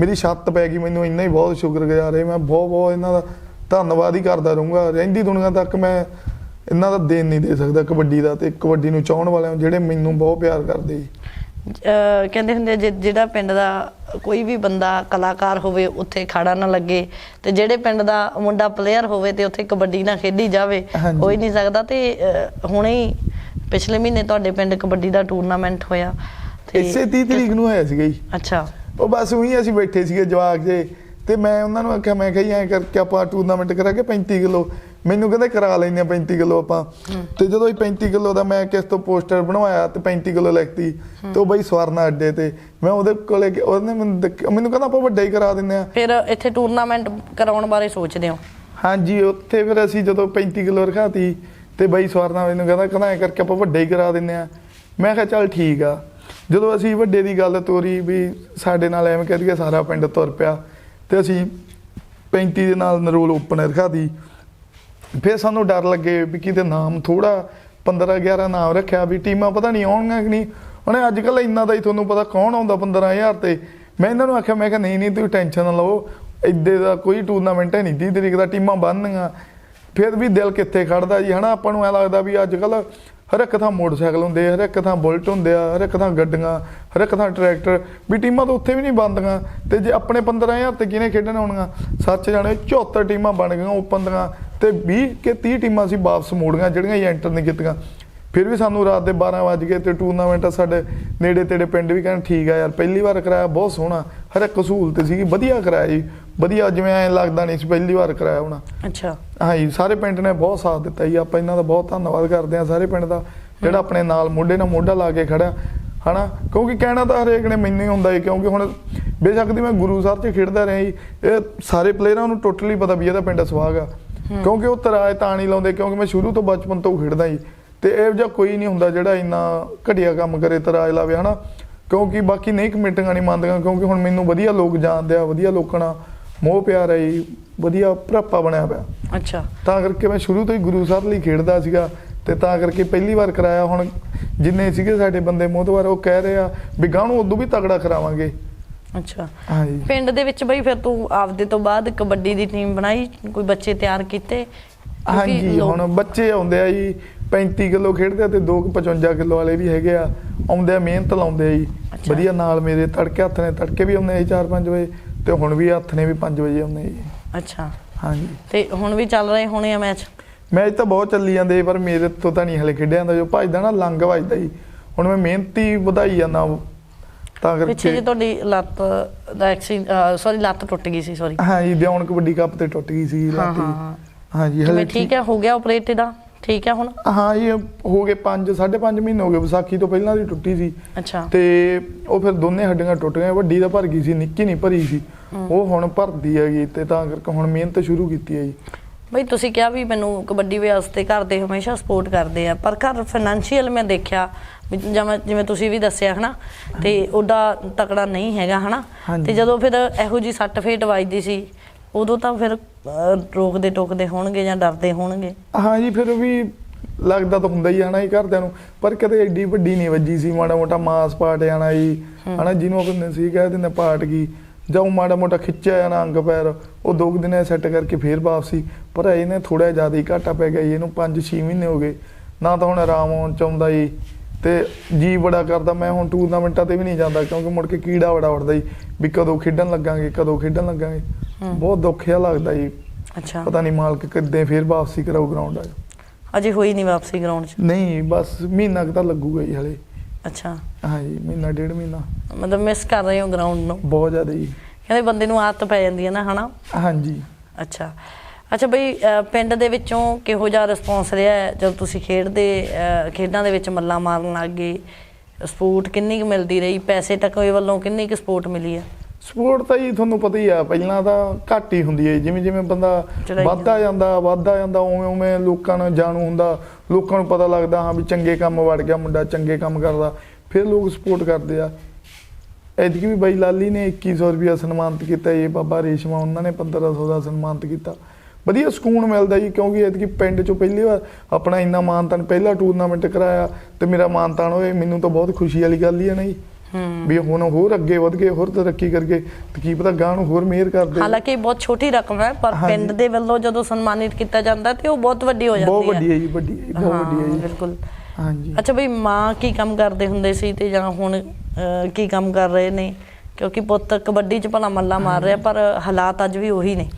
ਮੇਰੀ ਛੱਤ ਪੈ ਗਈ ਮੈਨੂੰ ਇੰਨਾ ਹੀ ਬਹੁਤ ਸ਼ੁਕਰਗੁਜ਼ਾਰ ਹੈ। ਮੈਂ ਬਹੁਤ ਬਹੁਤ ਇਹਨਾਂ ਦਾ ਧੰਨਵਾਦ ਹੀ ਕਰਦਾ ਰਹੂੰਗਾ। ਰਹਿੰਦੀ ਦੁਨੀਆ ਤੱਕ ਮੈਂ ਇਹਨਾਂ ਦਾ ਦੇਣ ਨਹੀਂ ਦੇ ਸਕਦਾ ਕਬੱਡੀ ਦਾ ਤੇ ਕਬੱਡੀ ਨੂੰ ਚਾਹਣ ਵਾਲਿਆਂ ਜਿਹੜੇ ਮੈਨੂੰ ਬਹੁਤ ਪਿਆਰ ਕਰਦੇ। ਜੀ ਕਹਿੰਦੇ ਹੁੰਦੇ ਜਿਹੜਾ ਪਿੰਡ ਦਾ ਕੋਈ ਵੀ ਬੰਦਾ ਕਲਾਕਾਰ ਹੋਵੇ ਉੱਥੇ ਖੜਾ ਨਾ ਲੱਗੇ ਤੇ ਜਿਹੜੇ ਪਿੰਡ ਦਾ ਮੁੰਡਾ ਪਲੇਅਰ ਹੋਵੇ ਤੇ ਉੱਥੇ ਕਬੱਡੀ ਨਾ ਖੇਡੀ ਜਾਵੇ। ਹੋ ਹੀ ਨਹੀਂ ਸਕਦਾ ਤੇ ਹੁਣੇ ਹੀ ਪਿਛਲੇ ਮਹੀਨੇ ਤੁਹਾਡੇ ਪਿੰਡ ਕਬੱਡੀ ਦਾ ਟੂਰਨਾਮੈਂਟ ਹੋਇਆ ਇਸੇ 30 ਤਰੀਕ ਨੂੰ ਹੋਇਆ ਸੀਗਾ ਜੀ। ਅੱਛਾ। ਉਹ ਬਸ ਉਹੀ ਅਸੀਂ ਬੈਠੇ ਸੀਗੇ ਜਵਾਕ ਜੇ। ਤੇ ਮੈਂ ਉਹਨਾਂ ਨੂੰ ਆਖਿਆ ਮੈਂ ਕਿਹਾ ਐ ਕਰਕੇ ਆਪਾਂ ਟੂਰਨਾਮੈਂਟ ਕਰਾਂਗੇ 35 ਕਿਲੋ। ਮੈਨੂੰ ਕਹਿੰਦੇ ਕਰਾ ਲੈਂਦੇ ਆ 35 ਕਿਲੋ ਆਪਾਂ। ਤੇ ਜਦੋਂ ਇਹ 35 ਕਿਲੋ ਦਾ ਮੈਂ ਕਿਸ ਤੋਂ ਪੋਸਟਰ ਬਣਵਾਇਆ ਤੇ 35 ਕਿਲੋ ਲਿਖਤੀ ਤੇ ਉਹ ਬਈ ਸਵਰਨਾ ਅੱਡੇ ਤੇ। ਮੈਂ ਉਹਦੇ ਕੋਲੇ ਉਹਨੇ ਮੈਨੂੰ ਮੈਨੂੰ ਕਹਿੰਦਾ ਆਪਾਂ ਵੱਡਾ ਹੀ ਕਰਾ ਦਿੰਦੇ ਆ। ਫਿਰ ਇੱਥੇ ਟੂਰਨਾਮੈਂਟ ਕਰਾਉਣ ਬਾਰੇ ਸੋਚਦੇ ਹੋ? ਹਾਂਜੀ ਉੱਥੇ ਫਿਰ ਅਸੀਂ ਜਦੋਂ 35 ਕਿਲੋ ਰਖਾਤੀ ਤੇ ਬਾਈ ਸਵਾਰਨਾ ਮੈਨੂੰ ਕਹਿੰਦਾ ਕਹਿੰਦਾ ਐ ਕਰਕੇ ਆਪਾਂ ਵੱਡੇ ਹੀ ਕਰਾ ਦਿੰਨੇ ਆ। ਮੈਂ ਕਿਹਾ ਚੱਲ ਠੀਕ ਆ। ਜਦੋਂ ਅਸੀਂ ਵੱਡੇ ਦੀ ਗੱਲ ਤੋਰੀ ਵੀ ਸਾਡੇ ਨਾਲ ਐਵੇਂ ਕਹਿ ਦਈਏ ਸਾਰਾ ਪਿੰਡ ਤੁਰ ਪਿਆ ਤੇ ਅਸੀਂ 35 ਦੇ ਨਾਲ ਨਰੋਲ ਓਪਨਰ ਰਖਾਦੀ ਫਿਰ ਸਾਨੂੰ ਡਰ ਲੱਗੇ ਵੀ ਕਿਤੇ ਨਾਮ ਥੋੜਾ 15 11 ਨਾਮ ਰੱਖਿਆ ਵੀ ਟੀਮਾਂ ਪਤਾ ਨਹੀਂ ਆਉਣਗੀਆਂ ਕਿ ਨਹੀਂ। ਉਹਨੇ ਅੱਜ ਕੱਲ ਇੰਨਾ ਦਾ ਹੀ ਤੁਹਾਨੂੰ ਪਤਾ ਕੌਣ ਆਉਂਦਾ 15000 ਤੇ। ਮੈਂ ਇਹਨਾਂ ਨੂੰ ਆਖਿਆ, ਮੈਂ ਕਿਹਾ, ਨਹੀਂ ਨਹੀਂ, ਤੁਸੀਂ ਟੈਨਸ਼ਨ ਨਾ ਲਓ ਇੱਦੇ ਦਾ ਕੋਈ ਟੂਰਨਾਮੈਂਟ ਹੈ ਨਹੀਂ 30 ਤਰੀਕ ਦਾ ਟੀਮਾਂ ਬਣਨੀਆਂ ਫਿਰ ਵੀ ਦਿਲ ਕਿੱਥੇ ਖੜਦਾ ਜੀ। ਹਨਾ, ਆਪਾਂ ਨੂੰ ਐ ਲੱਗਦਾ ਵੀ ਅੱਜ ਕੱਲ ਹਰ ਇੱਕ ਥਾਂ ਮੋਟਰਸਾਈਕਲ ਹੁੰਦੇ ਹਰ ਇੱਕ ਥਾਂ ਬੁਲਟ ਹੁੰਦੇ ਆ, ਹਰ ਇੱਕ ਥਾਂ ਗੱਡੀਆਂ, ਹਰ ਇੱਕ ਥਾਂ ਟਰੈਕਟਰ। ਵੀ ਟੀਮਾਂ ਤਾਂ ਉੱਥੇ ਵੀ ਨਹੀਂ ਬਣਦੀਆਂ ਤੇ ਜੇ ਆਪਣੇ 15000 ਤੇ ਕਿਹਨੇ ਖੇਡਣ ਆਉਣੀਆਂ ਸੱਚ ਜਾਣੇ 74 ਟੀਮਾਂ ਬਣ ਗਈਆਂ ਓਪਨ ਦੀਆਂ ਤੇ 20 ਕੇ 30 ਟੀਮਾਂ ਸੀ ਵਾਪਸ ਮੋੜੀਆਂ ਜਿਹੜੀਆਂ ਇਹ ਐਂਟਰ ਨਹੀਂ ਕੀਤੀਆਂ। ਫਿਰ ਵੀ ਸਾਨੂੰ ਰਾਤ ਦੇ 12 ਵਜ ਗਏ ਤੇ ਟੂਰਨਾਮੈਂਟ ਸਾਡੇ ਨੇੜੇ ਤੇੜੇ ਪਿੰਡ ਵੀ ਕਹਿੰਦੇ ਠੀਕ ਆ ਯਾਰ, ਪਹਿਲੀ ਵਾਰ ਕਰਾਇਆ, ਬਹੁਤ ਸੋਹਣਾ। ਹਰ ਇੱਕ ਸਹੂਲਤ ਸੀਗੀ, ਵਧੀਆ ਕਰਾਇਆ ਜੀ। ਵਧੀਆ ਜਿਵੇਂ ਐਂ ਲੱਗਦਾ ਨਹੀਂ ਸੀ, ਪਹਿਲੀ ਵਾਰ ਕਰਾਇਆ ਹੋਣਾ। ਅੱਛਾ। ਹਾਂਜੀ ਸਾਰੇ ਪਿੰਡ ਨੇ ਬਹੁਤ ਸਾਥ ਦਿੱਤਾ ਜੀ। ਆਪਾਂ ਇਹਨਾਂ ਦਾ ਬਹੁਤ ਧੰਨਵਾਦ ਕਰਦੇ ਹਾਂ ਸਾਰੇ ਪਿੰਡ ਦਾ ਜਿਹੜਾ ਆਪਣੇ ਨਾਲ ਮੋਢੇ ਨਾਲ ਮੋਢਾ ਲਾ ਕੇ ਖੜਿਆ। ਹਨਾ? ਕਿਉਂਕਿ ਕਹਿਣਾ ਤਾਂ ਹਰੇਕ ਨੇ ਮੈਨੂੰ ਹੀ ਹੁੰਦਾ ਹੈ ਕਿਉਂਕਿ ਹੁਣ ਬੇਸ਼ੱਕ ਦੀ ਮੈਂ ਗੁਰੂ ਸਾਹਿਬ 'ਚ ਖੇਡਦਾ ਰਿਹਾ ਜੀ ਇਹ ਸਾਰੇ ਪਲੇਅਰਾਂ ਨੂੰ ਟੋਟਲੀ ਪਤਾ ਵੀ ਇਹਦਾ ਪਿੰਡ ਸਵਾਗ ਆ। ਕਿਉਂਕਿ ਉਹ ਤਰਾਏ ਤਾਂ ਨਹੀਂ ਲਾਉਂਦੇ ਕਿਉਂਕਿ ਮੈਂ ਸ਼ੁਰੂ ਤੋਂ ਬਚਪਨ ਤੋਂ ਖੇਡਦਾ ਜੀ। ਤੇ ਇਹ ਜਿਹਾ ਕੋਈ ਨਹੀਂ ਹੁੰਦਾ ਜਿਹੜਾ ਇੰਨਾ ਘਟੀਆ ਕੰਮ ਕਰੇ ਤਰਾਜ ਲਾਵੇ ਹਨਾ? ਕਿਉਂਕਿ ਬਾਕੀ ਨਹੀਂ ਕਮੇਟੀਆਂ ਨਹੀਂ ਮੰਨਦੀਆਂ ਕਿਉਂਕਿ ਹੁਣ ਮੈਨੂੰ ਵਧੀਆ ਲੋਕ ਜਾਣਦੇ ਆ ਵਧੀਆ ਲੋਕਾਂ ਨਾਲ ਮੋਹ ਪਿਆਰ ਹੈ ਜੀ ਵਧੀਆ ਭਰਾਪਾ ਬਣਿਆ ਪਿਆ। ਅੱਛਾ। ਤਾਂ ਕਰਕੇ ਮੈਂ ਸ਼ੁਰੂ ਤੋਂ ਹੀ ਗੁਰੂ ਸਾਹਿਬ ਲਈ ਖੇਡਦਾ ਸੀਗਾ ਤੇ ਤਾਂ ਕਰਕੇ ਪਹਿਲੀ ਵਾਰ ਕਰਾਇਆ ਹੁਣ ਜਿੰਨੇ ਸੀਗੇ ਸਾਡੇ ਬੰਦੇ ਮੋਹਤਵਾਰ ਉਹ ਕਹਿ ਰਹੇ ਆ ਵੀ ਗਾਣੂ ਉਦੋਂ ਵੀ ਤਗੜਾ ਕਰਾਵਾਂਗੇ। ਅੱਛਾ। ਹਾਂਜੀ। ਪਿੰਡ ਦੇ ਵਿੱਚ ਬਈ ਫਿਰ ਤੂੰ ਆਪਦੇ ਤੋਂ ਬਾਅਦ ਕਬੱਡੀ ਦੀ ਟੀਮ ਬਣਾਈ ਕੋਈ ਬੱਚੇ ਤਿਆਰ ਕੀਤੇ? ਹਾਂਜੀ ਹੁਣ ਬੱਚੇ ਆਉਂਦੇ ਆ ਜੀ 35 ਕਿਲੋ ਖੇਡਦੇ ਆ ਤੇ 2 55 ਕਿਲੋ ਵਾਲੇ ਵੀ ਹੈਗੇ ਆ ਆਉਂਦੇ ਆ ਮਿਹਨਤ ਲਾਉਂਦੇ ਆ ਜੀ। ਵਧੀਆ ਨਾਲ ਮੇਰੇ ਤੜਕੇ ਹੱਥ ਨੇ ਤੜਕੇ ਵੀ ਆਉਂਦੇ ਆ 4-5 ਵਜੇ। ਤੇ ਹੁਣ ਵੀ ਹੱਥ ਨੇ ਵੀ 5 ਵਜੇ ਆਉਂਦੇ ਜੀ। ਅੱਛਾ। ਹਾਂਜੀ। ਤੇ ਹੁਣ ਵੀ ਚੱਲ ਰਹੇ ਹੋਣੇ ਆ ਮੈਚ? ਮੈਚ ਤਾਂ ਬਹੁਤ ਚੱਲੀ ਜਾਂਦੇ ਪਰ ਮੇਰੇ ਤੋਂ ਤਾਂ ਨਹੀਂ ਹਲੇ ਖੇਡਿਆ ਜਾਂਦਾ। ਜੋ ਭੱਜਦਾ ਨਾ ਲੰਗ ਵੱਜਦਾ ਜੀ। ਹੁਣ ਮੈਂ ਮਿਹਨਤੀ ਵਧਾਈ ਜਾਂਦਾ ਤਾਂ ਪਿੱਛੇ ਜੇ ਕਰਕੇ ਤੁਹਾਡੀ ਲੱਤ ਦਾ ਐਕਸੀ ਸੌਰੀ ਲੱਤ ਟੁੱਟ ਗਈ ਸੀ ਸੌਰੀ ਹਾਂਜੀ ਦਿਉਣ ਕਬੱਡੀ ਕੱਪ ਤੇ ਟੁੱਟ ਗਈ ਸੀ ਰਾਤੀ ਹਾਂ ਹਾਂਜੀ ਹਲੇ ਠੀਕ ਹੈ? ਹੋ ਗਿਆ ਆਪਰੇਟ ਦਾ ਠੀਕ ਹੈ ਹੁਣ? ਹਾਂ ਇਹ ਹੋ ਗਏ 5 5.5 ਮਹੀਨੇ ਹੋ ਗਏ ਵਿਸਾਖੀ ਤੋਂ ਪਹਿਲਾਂ ਦੀ ਟੁੱਟੀ ਸੀ। ਅੱਛਾ। ਤੇ ਉਹ ਫਿਰ ਦੋਨੇ ਹੱਡੀਆਂ ਟੁੱਟ ਗਈਆਂ ਵੱਡੀ ਤਾਂ ਭਰ ਗਈ ਸੀ ਨਿੱਕੀ ਨਹੀਂ ਭਰੀ ਸੀ। ਉਹ ਹੁਣ ਭਰਦੀ ਹੈਗੀ ਤੇ ਤਾਂ ਕਰਕੇ ਹੁਣ ਮਿਹਨਤ ਸ਼ੁਰੂ ਕੀਤੀ ਹੈ ਜੀ। ਬਈ ਤੁਸੀਂ ਕਿਹਾ ਵੀ ਮੈਨੂੰ ਕਬੱਡੀ ਵਾਸਤੇ ਘਰ ਦੇ ਹਮੇਸ਼ਾ ਸਪੋਰਟ ਕਰਦੇ ਆ ਪਰ ਘਰ ਫਾਈਨੈਂਸ਼ੀਅਲ ਮੈਂ ਦੇਖਿਆ ਜਿਵੇਂ ਤੁਸੀਂ ਵੀ ਦੱਸਿਆ ਹਨਾ? ਤੇ ਉਹਦਾ ਤਕੜਾ ਨਹੀਂ ਹੈਗਾ ਹਨਾ। ਤੇ ਜਦੋਂ ਫਿਰ ਇਹੋ ਜੀ ਸੱਟ ਫੇਟ ਵੱਜਦੀ ਸੀ ਉਦੋਂ ਤਾਂ ਫਿਰ ਅਹ, ਰੋਕਦੇ ਟੋਕਦੇ ਹੋਣਗੇ ਜਾਂ ਡਰਦੇ ਹੋਣਗੇ। ਹਾਂਜੀ ਫਿਰ ਵੀ ਲੱਗਦਾ ਤਾਂ ਹੁੰਦਾ ਹੀ ਆ ਨਾ ਇਹ ਘਰਦਿਆਂ ਨੂੰ। ਪਰ ਕਦੇ ਐਡੀ ਵੱਡੀ ਨਹੀਂ ਵੱਜੀ ਸੀ ਮਾੜਾ ਮੋਟਾ ਮਾਸ ਪਾਟ ਜਾਣਾ ਜੀ ਹਨਾ ਜਿਹਨੂੰ ਆਪਾਂ ਸੀ ਕਹਿ ਦਿੰਦੇ ਪਾਟ ਗਈ। ਜਾਂ ਉਹ ਮਾੜਾ ਮੋਟਾ ਖਿੱਚਿਆ ਜਾਣਾ ਅੰਗ ਪੈਰ ਉਹ ਦੋ ਕੁ ਦਿਨੇ ਸੈੱਟ ਕਰਕੇ ਫੇਰ ਵਾਪਸੀ। ਪਰ ਇਹਨੇ ਥੋੜਾ ਜ਼ਿਆਦਾ ਹੀ ਘਾਟਾ ਪੈ ਗਿਆ ਜੀ ਇਹਨੂੰ 5-6 ਮਹੀਨੇ ਹੋ ਗਏ। ਨਾ ਤਾਂ ਹੁਣ ਆਰਾਮ ਆਉਣ ਚਾਹੁੰਦਾ ਜੀ ਤੇ ਜੀ ਬੜਾ ਕਰਦਾ। ਮੈਂ ਹੁਣ ਟੂਰਨਾਮੈਂਟਾਂ ਤੇ ਵੀ ਨਹੀਂ ਜਾਂਦਾ ਕਿਉਂਕਿ ਮੁੜ ਕੇ ਕੀੜਾ ਬੜਾ ਵੜਦਾ ਜੀ ਵੀ ਕਦੋਂ ਖੇਡਣ ਲੱਗਾਂਗੇ ਕਦੋਂ ਖੇਡਣ ਲੱਗਾਂਗੇ। ਬਹੁਤ ਦੁੱਖ ਜਿਹਾ ਲੱਗਦਾ ਜੀ। ਅੱਛਾ। ਪਤਾ ਨਹੀਂ ਮਾਲਕ ਕਿੱਦਾਂ ਫੇਰ ਵਾਪਸੀ ਕਰਾਉ ਗਰਾਊਂਡ ਆ। ਅਜੇ ਹੋਈ ਨਹੀਂ ਵਾਪਸੀ ਗਰਾਊਂਡ 'ਚ? ਨਹੀਂ ਬਸ ਮਹੀਨਾ ਕੁ ਤਾਂ ਲੱਗੂਗਾ ਜੀ ਹਲੇ। ਅੱਛਾ। ਹਾਂਜੀ ਮਹੀਨਾ ਡੇਢ ਮਹੀਨਾ। ਮਤਲਬ ਮਿਸ ਕਰ ਰਹੇ ਹੋ ਗਰਾਊਂਡ ਨੂੰ? ਬਹੁਤ ਜ਼ਿਆਦਾ ਜੀ। ਕਹਿੰਦੇ ਬੰਦੇ ਨੂੰ ਆਦਤ ਪੈ ਜਾਂਦੀ ਹੈ ਨਾ ਹਨਾ? ਹਾਂਜੀ ਅੱਛਾ। ਅੱਛਾ ਬਈ ਅਹ ਪਿੰਡ ਦੇ ਵਿੱਚੋਂ ਕਿਹੋ ਜਿਹਾ ਰਿਸਪੌਂਸ ਰਿਹਾ ਹੈ? ਜਦੋਂ ਤੁਸੀਂ ਖੇਡਦੇ ਅਹ ਖੇਡਾਂ ਦੇ ਵਿੱਚ ਮੱਲਾਂ ਮਾਰਨ ਲੱਗ ਗਏ ਸਪੋਰਟ ਕਿੰਨੀ ਕੁ ਮਿਲਦੀ ਰਹੀ? ਪੈਸੇ ਟਕੇ ਵੱਲੋਂ ਕਿੰਨੀ ਕੁ ਸਪੋਰਟ ਮਿਲੀ ਹੈ? ਸਪੋਰਟ ਤਾਂ ਜੀ ਤੁਹਾਨੂੰ ਪਤਾ ਹੀ ਆ ਪਹਿਲਾਂ ਤਾਂ ਘੱਟ ਹੀ ਹੁੰਦੀ ਹੈ। ਜਿਵੇਂ ਜਿਵੇਂ ਬੰਦਾ ਵੱਧਦਾ ਜਾਂਦਾ ਵੱਧਦਾ ਜਾਂਦਾ ਉਵੇਂ ਉਵੇਂ ਲੋਕਾਂ ਨੂੰ ਜਾਣੂ ਹੁੰਦਾ ਲੋਕਾਂ ਨੂੰ ਪਤਾ ਲੱਗਦਾ ਹਾਂ ਵੀ ਚੰਗੇ ਕੰਮ ਵੜ ਗਿਆ ਮੁੰਡਾ ਚੰਗੇ ਕੰਮ ਕਰਦਾ ਫਿਰ ਲੋਕ ਸਪੋਰਟ ਕਰਦੇ ਆ। ਐਤਕੀ ਵੀ ਬਾਈ ਲਾਲੀ ਨੇ 2100 ਰੁਪਇਆ ਸਨਮਾਨਿਤ ਕੀਤਾ ਇਹ ਬਾਬਾ ਰੇਸ਼ਮਾ ਉਹਨਾਂ ਨੇ 1500 ਦਾ ਸਨਮਾਨਿਤ ਕੀਤਾ। ਵਧੀਆ ਸਕੂਨ ਮਿਲਦਾ ਜੀ ਕਿਉਂਕਿ ਐਤਕੀ ਪਿੰਡ ਚੋਂ ਪਹਿਲੀ ਵਾਰ ਆਪਣਾ ਇੰਨਾ ਮਾਨਤਾਨ ਪਹਿਲਾ ਟੂਰਨਾਮੈਂਟ ਕਰਾਇਆ ਤੇ ਮੇਰਾ ਮਾਨਤਾਨ ਹੋਏ ਮੈਨੂੰ ਤਾਂ ਬਹੁਤ ਖੁਸ਼ੀ ਵਾਲੀ ਗੱਲ ਹੀ ਹੈ ਨਾ ਜੀ। ਵੀ ਹੁਣ ਹੋਰ ਅੱਗੇ ਵਧ ਗਏ ਹੋਰ ਤਰੱਕੀ ਕਰਕੇ ਤੇ ਕੀ ਪਤਾ ਗਾਂ ਨੂੰ ਹੋਰ ਮਿਹਰ ਕਰਦੇ ਹਾਲਾਂਕਿ ਬਹੁਤ ਛੋਟੀ ਰਕਮ ਹੈ ਪਰ। ਪਿੰਡ ਦੇ ਵੱਲੋਂ ਜਦੋਂ ਸਨਮਾਨਿਤ ਕੀਤਾ ਜਾਂਦਾ ਤੇ ਉਹ ਬਹੁਤ ਵੱਡੀ ਹੋ ਜਾਂਦੀ ਹੈ। ਬਹੁਤ ਵੱਡੀ ਹੈ ਜੀ ਵੱਡੀ ਹੈ ਜੀ, ਬਹੁਤ ਵੱਡੀ ਹੈ ਜੀ। ਬਿਲਕੁਲ। ਹਾਂਜੀ। ਅੱਛਾ ਬਈ ਮਾਂ ਕੀ ਕੰਮ ਕਰਦੇ ਹੁੰਦੇ ਸੀ ਤੇ ਜਾਂ ਹੁਣ ਕੀ ਕੰਮ ਕਰ ਰਹੇ ਨੇ? ਕਿਉਂਕਿ ਪੁੱਤ ਕਬੱਡੀ 'ਚ ਭਲਾ ਮੱਲਾ ਮਾਰ ਰਿਹਾ ਪਰ ਹਾਲਾਤ ਅੱਜ ਵੀ ਉਹੀ ਨੇ।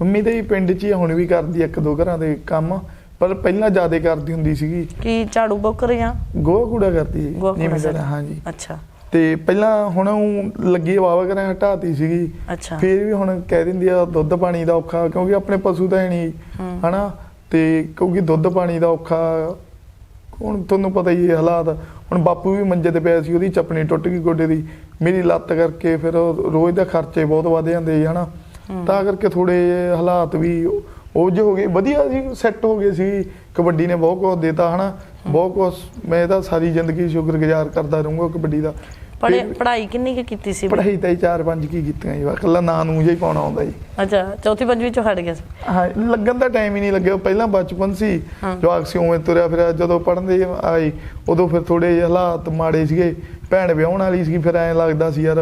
ਮੰਮੀ ਤੇ ਜੀ ਪਿੰਡ 'ਚ ਹੀ ਹੁਣ ਵੀ ਕਰਦੀ ਇੱਕ ਦੋ ਘਰਾਂ ਦੇ ਕੰਮ ਪਰ ਪਹਿਲਾਂ ਜ਼ਿਆਦਾ ਕਰਦੀ ਹੁੰਦੀ ਸੀਗੀ। ਕੀ ਝਾੜੂ ਬੁੱਕ ਰਿਆਂ ਗੋਹਾ ਕੂੜਾ ਕਰਦੀ ਕੂੜਾ ਜਿਵੇਂ। ਹਾਂਜੀ। ਅੱਛਾ। ਤੇ ਪਹਿਲਾਂ ਹੁਣ ਊਂ ਲੱਗੀ ਵਾਵਾ ਕਰਾਂ ਹਟਾਤੀ ਸੀਗੀ। ਅੱਛਾ। ਫਿਰ ਵੀ ਹੁਣ ਕਹਿ ਦਿੰਦੀ ਆ ਦੁੱਧ ਪਾਣੀ ਦਾ ਔਖਾ ਕਿਉਂਕਿ ਆਪਣੇ ਪਸ਼ੂ ਤਾਂ ਹੈ ਨਹੀਂ। ਹਨਾ? ਤੇ ਕਿਉਂਕਿ ਦੁੱਧ ਪਾਣੀ ਦਾ ਔਖਾ ਹੁਣ ਤੁਹਾਨੂੰ ਪਤਾ ਹੀ ਹੈ ਹਾਲਾਤ। ਹੁਣ ਬਾਪੂ ਵੀ ਮੰਜੇ ਤੇ ਪਿਆ ਸੀ ਉਹਦੀ ਚੱਪਣੀ ਟੁੱਟ ਗਈ ਗੋਡੇ ਦੀ। ਮੇਰੀ ਲੱਤ ਕਰਕੇ ਫਿਰ ਉਹ ਰੋਜ਼ ਦਾ ਖਰਚੇ ਬਹੁਤ ਵਧ ਜਾਂਦੇ ਹਨਾ। ਤਾਂ ਕਰਕੇ ਥੋੜੇ ਹਾਲਾਤ ਵੀ ਉਹ ਜੇ ਹੋ ਗਏ। ਵਧੀਆ ਸੀ ਸੈੱਟ ਹੋ ਗਏ ਸੀ। ਕਬੱਡੀ ਨੇ ਬਹੁਤ ਕੁਝ ਦਿੱਤਾ ਹਨਾ? ਬਹੁਤ ਕੁਝ ਮੈਂ ਤਾਂ ਸਾਰੀ ਜ਼ਿੰਦਗੀ ਸ਼ੁਕਰਗੁਜ਼ਾਰ ਕਰਦਾ ਰਹੂੰਗਾ ਕਬੱਡੀ ਦਾ। ਪੜ੍ਹੇ ਫਿਰ ਪੜ੍ਹਾਈ ਕਿੰਨੀ ਕੁ ਕੀਤੀ ਸੀ? ਪੜ੍ਹਾਈ ਤਾਂ ਹੀ ਚਾਰ ਪੰਜ ਕੀ ਕੀਤੀਆਂ ਜੀ ਇਕੱਲਾ ਨਾਂ ਨੂੰ ਜਿਹਾ ਹੀ ਪਾਉਣਾ ਆਉਂਦਾ ਜੀ। ਅੱਛਾ ਚੌਥੀ ਪੰਜਵੀਂ ਚੋਂ ਹਟ ਗਿਆ ਸੀ? ਹਾਂ ਲੱਗਣ ਦਾ ਟਾਈਮ ਹੀ ਨਹੀਂ ਲੱਗਿਆ ਪਹਿਲਾਂ ਬਚਪਨ ਸੀ ਸੀ ਉਵੇਂ ਤੁਰਿਆ ਫਿਰਿਆ ਜਦੋਂ ਪੜ੍ਹਨ ਦੇ ਆਈ ਉਦੋਂ ਫਿਰ ਥੋੜੇ ਜਿਹੇ ਹਾਲਾਤ ਮਾੜੇ ਸੀਗੇ ਭੈਣ ਵਿਆਹਣ ਵਾਲੀ ਸੀ ਫਿਰ ਐਂ ਲੱਗਦਾ ਸੀ ਯਾਰ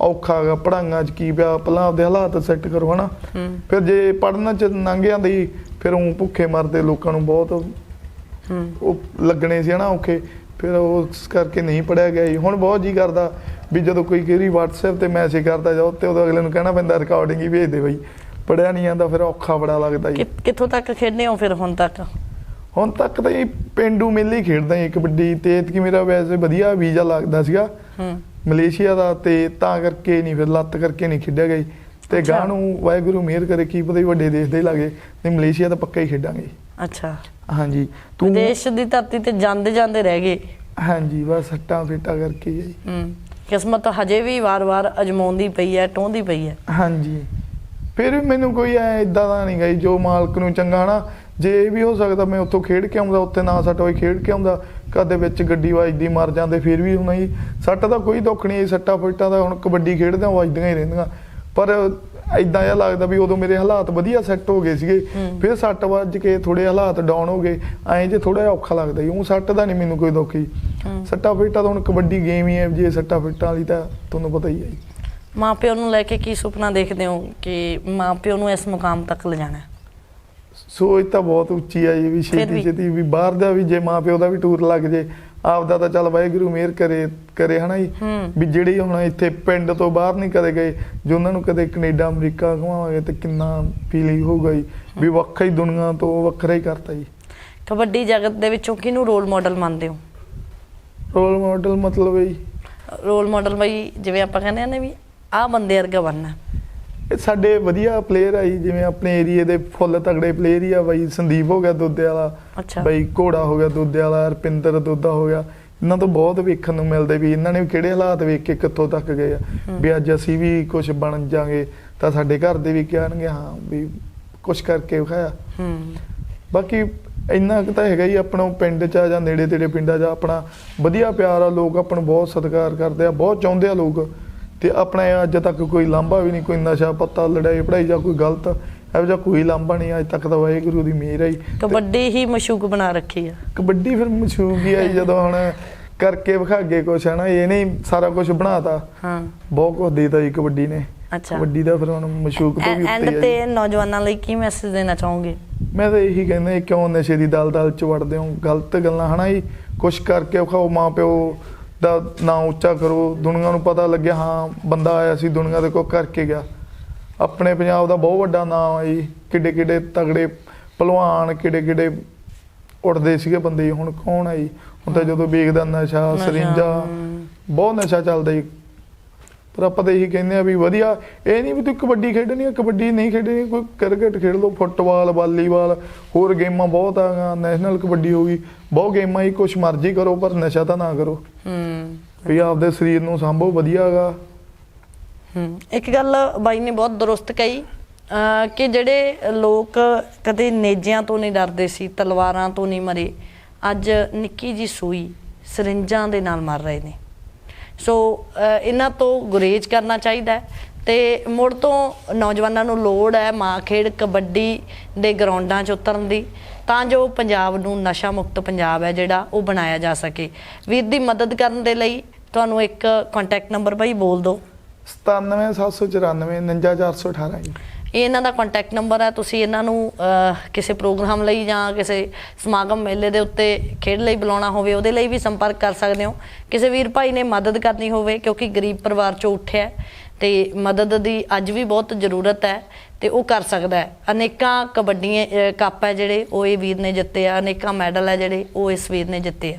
ਔਖਾ ਗਾ ਪੜਾਈਆਂ ਚ ਕੀ ਪਿਆ ਪਹਿਲਾਂ ਆਪਦੇ ਹਾਲਾਤ ਸੈੱਟ ਕਰੋ ਹਨਾ। ਫਿਰ ਜੇ ਪੜਨ ਚ ਲੰਘ ਜਾਂਦੀ ਫਿਰ ਉਹ ਭੁੱਖੇ ਮਰਦੇ ਲੋਕਾਂ ਨੂੰ ਬਹੁਤ ਉਹ ਲੱਗਣੇ ਸੀ ਹਨਾ ਔਖੇ। ਫਿਰ ਉਸ ਕਰਕੇ ਨਹੀਂ ਪੜਿਆ ਗਿਆ ਜੀ। ਹੁਣ ਬਹੁਤ ਜੀ ਕਰਦਾ ਵੀ ਜਦੋਂ ਕੋਈ ਕਿਹੜੀ WhatsApp ਤੇ ਮੈਸੇਜ ਕਰਦਾ ਜਾਓ ਤੇ ਉਦੋਂ ਅਗਲੇ ਨੂੰ ਕਹਿਣਾ ਪੈਂਦਾ ਰਿਕਾਰਡਿੰਗ ਹੀ ਭੇਜ ਦੇ ਬਈ। ਪੜਿਆ ਨਹੀਂ ਜਾਂਦਾ ਫਿਰ ਔਖਾ ਬੜਾ ਲੱਗਦਾ ਜੀ। ਕਿ- ਕਿੱਥੋਂ ਤੱਕ ਖੇਡਦੇ ਹੋ ਫਿਰ ਹੁਣ ਤੱਕ? ਹੁਣ ਤੱਕ ਤਾਂ ਇਹ ਪਿੰਡੂ ਮੇਲੇ ਹੀ ਖੇਡਦਾ ਜੀ। ਕਬੱਡੀ ਤੇ ਕਿ ਮੇਰਾ ਵੈਸੇ ਵਧੀਆ ਵੀਜ਼ਾ ਲੱਗਦਾ ਸੀਗਾ। ਹੂੰ। ਮਲੇਸ਼ੀਆ ਦਾ ਤੇ ਤਾਂ ਕਰਕੇ ਨਹੀਂ ਫਿਰ ਲੱਤ ਕਰਕੇ ਨਹੀਂ ਖੇਡਿਆ ਗਈ ਤੇ ਅੱਛਾ। ਗਾਂ ਨੂੰ ਵਾਹਿਗੁਰੂ ਮਿਹਰ ਕਰੇ ਕੀ ਪਤਾ ਹੀ ਵੱਡੇ ਦੇਸ਼ ਦੇ ਹੀ ਲੱਗੇ ਨਹੀਂ ਮਲੇਸ਼ੀਆ ਤਾਂ ਪੱਕਾ ਹੀ ਖੇਡਾਂਗੇ ਅੱਛਾ। ਹਾਂਜੀ। ਤੂੰ ਵਿਦੇਸ਼ ਦੀ ਧਰਤੀ ਤੇ ਜਾਂਦੇ ਜਾਂਦੇ ਰਹਿ ਗਏ। ਹਾਂਜੀ ਬਸ ਸੱਟਾਂ ਫੇਟਾ ਕਰਕੇ ਜੀ ਹੂੰ। ਕਿਸਮਤ ਹਜੇ ਵੀ ਵਾਰ-ਵਾਰ ਅਜਮਾਉਂਦੀ ਪਈ ਹੈ ਟੋਂਦੀ ਪਈ ਹੈ। ਹਾਂਜੀ। ਫਿਰ ਵੀ ਮੈਨੂੰ ਕੋਈ ਐ ਇਦਾਂ ਦਾ ਨਹੀਂ ਗਈ ਜੋ ਮਾਲਕ ਨੂੰ ਚੰਗਾ ਨਾ ਜੇ ਇਹ ਵੀ ਹੋ ਸਕਦਾ ਮੈਂ ਉੱਥੋਂ ਖੇਡ ਕੇ ਆਉਂਦਾ ਉੱਥੇ ਨਾ ਸੱਟ ਹੋਈ ਖੇਡ ਕੇ ਆਉਂਦਾ ਕਦੇ ਵਿੱਚ ਗੱਡੀ ਵੱਜਦੀ ਮਰ ਜਾਂਦੇ ਫਿਰ ਵੀ ਹੁਣ ਜੀ ਸੱਟ ਦਾ ਕੋਈ ਦੁੱਖ ਨਹੀਂ ਸੱਟਾਂ ਫੇਟਾਂ ਦਾ ਹੁਣ ਕਬੱਡੀ ਖੇਡਦੇ ਵੱਜਦੀਆਂ ਹੀ ਰਹਿੰਦੀਆਂ। ਪਰ ਇਦਾਂ ਜਿਹਾ ਲੱਗਦਾ ਵੀ ਉਦੋਂ ਮੇਰੇ ਹਾਲਾਤ ਵਧੀਆ ਸੈੱਟ ਹੋ ਗਏ ਸੀਗੇ। ਫਿਰ ਸੱਟ ਵੱਜ ਕੇ ਥੋੜੇ ਹਾਲਾਤ ਡਾਊਨ ਹੋ ਗਏ ਐਂ ਜੇ ਥੋੜਾ ਜਿਹਾ ਔਖਾ ਲੱਗਦਾ ਉਹ ਸੱਟ ਦਾ ਨਹੀਂ ਮੈਨੂੰ ਕੋਈ ਦੁੱਖ। ਸੱਟਾਂ ਫੇਟਾਂ ਤਾਂ ਹੁਣ ਕਬੱਡੀ ਗੇਮ ਹੀ ਹੈ ਜੇ ਸੱਟਾਂ ਫੇਟਾਂ ਵਾਲੀ ਤਾਂ ਤੁਹਾਨੂੰ ਪਤਾ ਹੀ ਹੈ ਮਾਪਿਓ ਨੂੰ ਲੈ ਕੇ ਕੀ ਸੁਪਨਾ ਦੇਖਦੇ ਹੋ ਕਿ ਮਾਪਿਓ ਨੂੰ ਇਸ ਮੁਕਾਮ ਤੱਕ ਲਿਜਾਣਾ? ਸੋਚ ਤਾਂ ਬਹੁਤ ਉੱਚੀ ਆ ਜੀ ਵੀ ਛੇਤੀ। ਛੇਤੀ ਵੀ ਬਾਹਰ ਦਾ ਵੀ ਜੇ ਮਾਂ ਪਿਓ ਦਾ ਵੀ ਟੂਰ ਲੱਗ ਜੇ ਆਪਦਾ ਤਾਂ ਚੱਲ ਵਾਹਿਗੁਰੂ ਮਿਹਰ ਕਰੇ ਕਰੇ ਹਨਾ ਜੀ। ਵੀ ਜਿਹੜੀ ਹੁਣ ਇੱਥੇ ਪਿੰਡ ਤੋਂ ਬਾਹਰ ਨਹੀਂ ਕਦੇ ਗਏ ਜੇ ਉਹਨਾਂ ਨੂੰ ਕਦੇ ਕੈਨੇਡਾ ਅਮਰੀਕਾ ਘੁਮਾਵਾਂਗੇ ਤੇ ਕਿੰਨਾ ਫੀਲਿੰਗ ਹੋਊਗਾ ਜੀ। ਵੀ ਵੱਖਰੀ ਦੁਨੀਆ ਤੋਂ ਵੱਖਰਾ ਹੀ ਕਰਤਾ ਜੀ। ਕਬੱਡੀ ਜਗਤ ਦੇ ਵਿੱਚੋਂ ਕਿਹਨੂੰ ਰੋਲ ਮਾਡਲ ਮੰਨਦੇ ਹੋ? ਰੋਲ ਮਾਡਲ ਮਤਲਬ ਹੈ ਰੋਲ ਮਾਡਲ ਬਈ ਜਿਵੇਂ ਆਪਾਂ ਕਹਿੰਦੇ ਆ ਨੇ ਵੀ ਆਹ ਬੰਦੇ ਵਰਗਾ ਬਣਨਾ। ਸਾਡੇ ਵਧੀਆ ਪਲੇਅਰ ਆ ਜੀ ਜਿਵੇਂ ਆਪਣੇ ਏਰੀਏ ਦੇ ਫੁੱਲ ਤਗੜੇ ਪਲੇਅਰ ਹੀ ਆ ਬਾਈ ਸੰਦੀਪ ਹੋ ਗਿਆ ਦੁੱਧੇ ਵਾਲਾ ਬਈ ਘੋੜਾ ਹੋ ਗਿਆ ਦੁੱਧੇ ਵਾਲਾ ਰਪਿੰਦਰ ਦੁੱਧਾ ਹੋ ਗਿਆ। ਇਹਨਾਂ ਤੋਂ ਬਹੁਤ ਵੇਖਣ ਨੂੰ ਮਿਲਦੇ ਵੀ ਇਹਨਾਂ ਨੇ ਕਿਹੜੇ ਹਾਲਾਤ ਵੇਖ ਕੇ ਕਿੱਥੋਂ ਤੱਕ ਗਏ ਆ। ਵੀ ਅੱਜ ਅਸੀਂ ਵੀ ਕੁਝ ਬਣ ਜਾਾਂਗੇ ਤਾਂ ਸਾਡੇ ਘਰ ਦੇ ਵੀ ਕਹਿਣਗੇ ਹਾਂ ਵੀ ਕੁਝ ਕਰਕੇ ਵਿਖਾਇਆ। ਹੂੰ। ਬਾਕੀ ਇੰਨਾ ਕੁ ਤਾਂ ਹੈਗਾ ਹੀ ਆਪਣਾ ਪਿੰਡ ਚ ਆ ਜਾਂ ਨੇੜੇ ਤੇੜੇ ਪਿੰਡਾਂ 'ਚ ਆਪਣਾ ਵਧੀਆ ਪਿਆਰ ਆ ਲੋਕ ਆਪਾਂ ਨੂੰ ਬਹੁਤ ਸਤਿਕਾਰ ਕਰਦੇ ਆ ਬਹੁਤ ਚਾਹੁੰਦੇ ਆ ਲੋਕ। ਤੇ ਆਪਣਾ ਅੱਜ ਤੱਕ ਕੋਈ ਲਾਂਭਾ ਵੀ ਨਹੀਂ ਕੋਈ ਨਸ਼ਾ ਪੱਤਾ ਲੜਾਈ ਪੜਾਈ ਜਾਂ ਕੋਈ ਗਲਤ ਇਹੋ ਜਿਹਾ ਕੋਈ ਲਾਂਭਾ ਨਹੀਂ ਅੱਜ ਤੱਕ ਤਾਂ ਵਾਹਿਗੁਰੂ ਦੀ ਮਿਹਰ ਹੈ ਤੇ ਕਬੱਡੀ ਹੀ ਮਸ਼ੂਕ ਬਣਾ ਰੱਖੀ ਆ। ਕਬੱਡੀ ਫਿਰ ਮਸ਼ਹੂਰ ਵੀ ਆਈ ਜਦੋਂ ਹੁਣ ਕਰਕੇ ਵਿਖਾਗੇ ਕੁਛ ਹੈ ਨਾ ਇਹ ਨਹੀਂ ਸਾਰਾ ਕੁਝ ਬਣਾਤਾ। ਹਾਂ। ਬਹੁਤ ਕੁਝ ਦੇਤਾ ਜੀ ਕਬੱਡੀ ਨੇ। ਅੱਛਾ। ਕਬੱਡੀ ਦਾ ਫਿਰ ਹੁਣ ਮਸ਼ੂਕ ਤੋਂ ਵੀ ਐਂਡ ਉੱਤੇ ਹੈ ਤੇ ਜੀ। ਨੌਜਵਾਨਾਂ ਲਈ ਕੀ ਮੈਸੇਜ ਦੇਣਾ ਚਾਹੋਗੇ? ਮੈਂ ਤਾਂ ਇਹੀ ਕਹਿੰਦਾ ਕਿਉਂ ਨਸ਼ੇ ਦੀ ਦਲਦਲ ਚ ਵੜਦੇ ਹੋ ਗਲਤ ਗੱਲਾਂ ਹਨਾ ਜੀ ਕੁਛ ਕਰਕੇ ਵਿਖਾਓ ਮਾਂ ਪਿਓ ਦਾ ਨਾਂ ਉੱਚਾ ਕਰੋ। ਦੁਨੀਆ ਨੂੰ ਪਤਾ ਲੱਗਿਆ ਹਾਂ ਬੰਦਾ ਆਇਆ ਸੀ ਦੁਨੀਆ ਦੇ ਕੋ ਕਰਕੇ ਗਿਆ। ਆਪਣੇ ਪੰਜਾਬ ਦਾ ਬਹੁਤ ਵੱਡਾ ਨਾਮ ਹੈ ਜੀ। ਕਿੱਡੇ ਕਿੱਡੇ ਤਗੜੇ ਪਹਿਲਵਾਨ ਕਿੱਡੇ ਕਿੱਡੇ ਉੱਡਦੇ ਸੀਗੇ ਬੰਦੇ। ਹੁਣ ਕੌਣ ਹੈ ਜੀ? ਹੁਣ ਤਾਂ ਜਦੋਂ ਵੇਖਦਾ ਨਸ਼ਾ ਸਰਿੰਜਾ। ਬਹੁਤ ਨਸ਼ਾ ਚੱਲਦਾ ਜੀ। ਪਰ ਆਪਾਂ ਤਾਂ ਇਹੀ ਕਹਿੰਦੇ ਆ ਵੀ ਵਧੀਆ। ਇਹ ਨਹੀਂ ਵੀ ਤੂੰ ਕਬੱਡੀ ਖੇਡਣੀ ਆ ਕਬੱਡੀ ਨਹੀਂ ਖੇਡਣੀ ਕੋਈ ਕ੍ਰਿਕਟ ਖੇਡ ਲਓ ਫੁੱਟਬਾਲ ਵਾਲੀਬਾਲ ਹੋਰ ਗੇਮਾਂ ਬਹੁਤ ਆ ਨੈਸ਼ਨਲ ਕਬੱਡੀ ਹੋ ਗਈ। ਬਹੁਤ ਗੇਮਾਂ ਹੀ ਕੁਛ ਮਰਜ਼ੀ ਕਰੋ ਪਰ ਨਸ਼ਾ ਤਾਂ ਨਾ ਕਰੋ। ਹੂੰ। ਵੀ ਆਪਦੇ ਸਰੀਰ ਨੂੰ ਸੰਭੋ ਵਧੀਆਗਾ ਹੂੰ। ਇੱਕ ਗੱਲ ਬਾਈ ਨੇ ਬਹੁਤ ਦਰੁਸਤ ਕਹੀ ਕਿ ਜਿਹੜੇ ਲੋਕ ਕਦੇ ਨੇਜਿਆਂ ਤੋਂ ਨਹੀਂ ਡਰਦੇ ਸੀ ਤਲਵਾਰਾਂ ਤੋਂ ਨਹੀਂ ਮਰੇ ਅੱਜ ਨਿੱਕੀ ਜੀ ਸੂਈ ਸਰਿੰਜਾਂ ਦੇ ਨਾਲ ਮਰ ਰਹੇ ਨੇ। ਸੋ ਇਹਨਾਂ ਤੋਂ ਗੁਰੇਜ਼ ਕਰਨਾ ਚਾਹੀਦਾ ਹੈ ਤੇ ਮੁੜ ਤੋਂ ਨੌਜਵਾਨਾਂ ਨੂੰ ਲੋੜ ਹੈ ਮਾਂ ਖੇਡ ਕਬੱਡੀ ਦੇ ਗਰਾਊਂਡਾਂ 'ਚ ਉਤਰਨ ਦੀ, ਤਾਂ ਜੋ ਪੰਜਾਬ ਨੂੰ ਨਸ਼ਾ ਮੁਕਤ ਪੰਜਾਬ ਹੈ ਜਿਹੜਾ ਉਹ ਬਣਾਇਆ ਜਾ ਸਕੇ। ਵੀਰ ਦੀ ਮਦਦ ਕਰਨ ਦੇ ਲਈ ਤੁਹਾਨੂੰ ਇੱਕ ਕੰਟੈਕਟ ਨੰਬਰ ਭਾਈ ਬੋਲ ਦਿਓ। 97794 49418 ਜੀ। ਇਹ ਇਹਨਾਂ ਦਾ ਕੰਟੈਕਟ ਨੰਬਰ ਹੈ, ਤੁਸੀਂ ਇਹਨਾਂ ਨੂੰ ਕਿਸੇ ਪ੍ਰੋਗਰਾਮ ਲਈ ਜਾਂ ਕਿਸੇ ਸਮਾਗਮ ਮੇਲੇ ਦੇ ਉੱਤੇ ਖੇਡ ਲਈ ਬੁਲਾਉਣਾ ਹੋਵੇ, ਉਹਦੇ ਲਈ ਵੀ ਸੰਪਰਕ ਕਰ ਸਕਦੇ ਹੋ। ਕਿਸੇ ਵੀਰ ਭਾਈ ਨੇ ਮਦਦ ਕਰਨੀ ਹੋਵੇ, ਕਿਉਂਕਿ ਗਰੀਬ ਪਰਿਵਾਰ ਚੋਂ ਉੱਠਿਆ ਹੈ, ਤੇ ਮਦਦ ਦੀ ਅੱਜ ਵੀ ਬਹੁਤ ਜ਼ਰੂਰਤ ਹੈ, ਤੇ ਉਹ ਕਰ ਸਕਦਾ ਹੈ। ਅਨੇਕਾਂ ਕਬੱਡੀ ਕੱਪ ਹੈ ਜਿਹੜੇ, ਉਹ ਇਹ ਵੀਰ ਨੇ ਜਿੱਤੇ ਆ, ਅਨੇਕਾਂ ਮੈਡਲ ਹੈ ਜਿਹੜੇ, ਉਹ ਇਸ ਵੀਰ ਨੇ ਜਿੱਤੇ ਆ।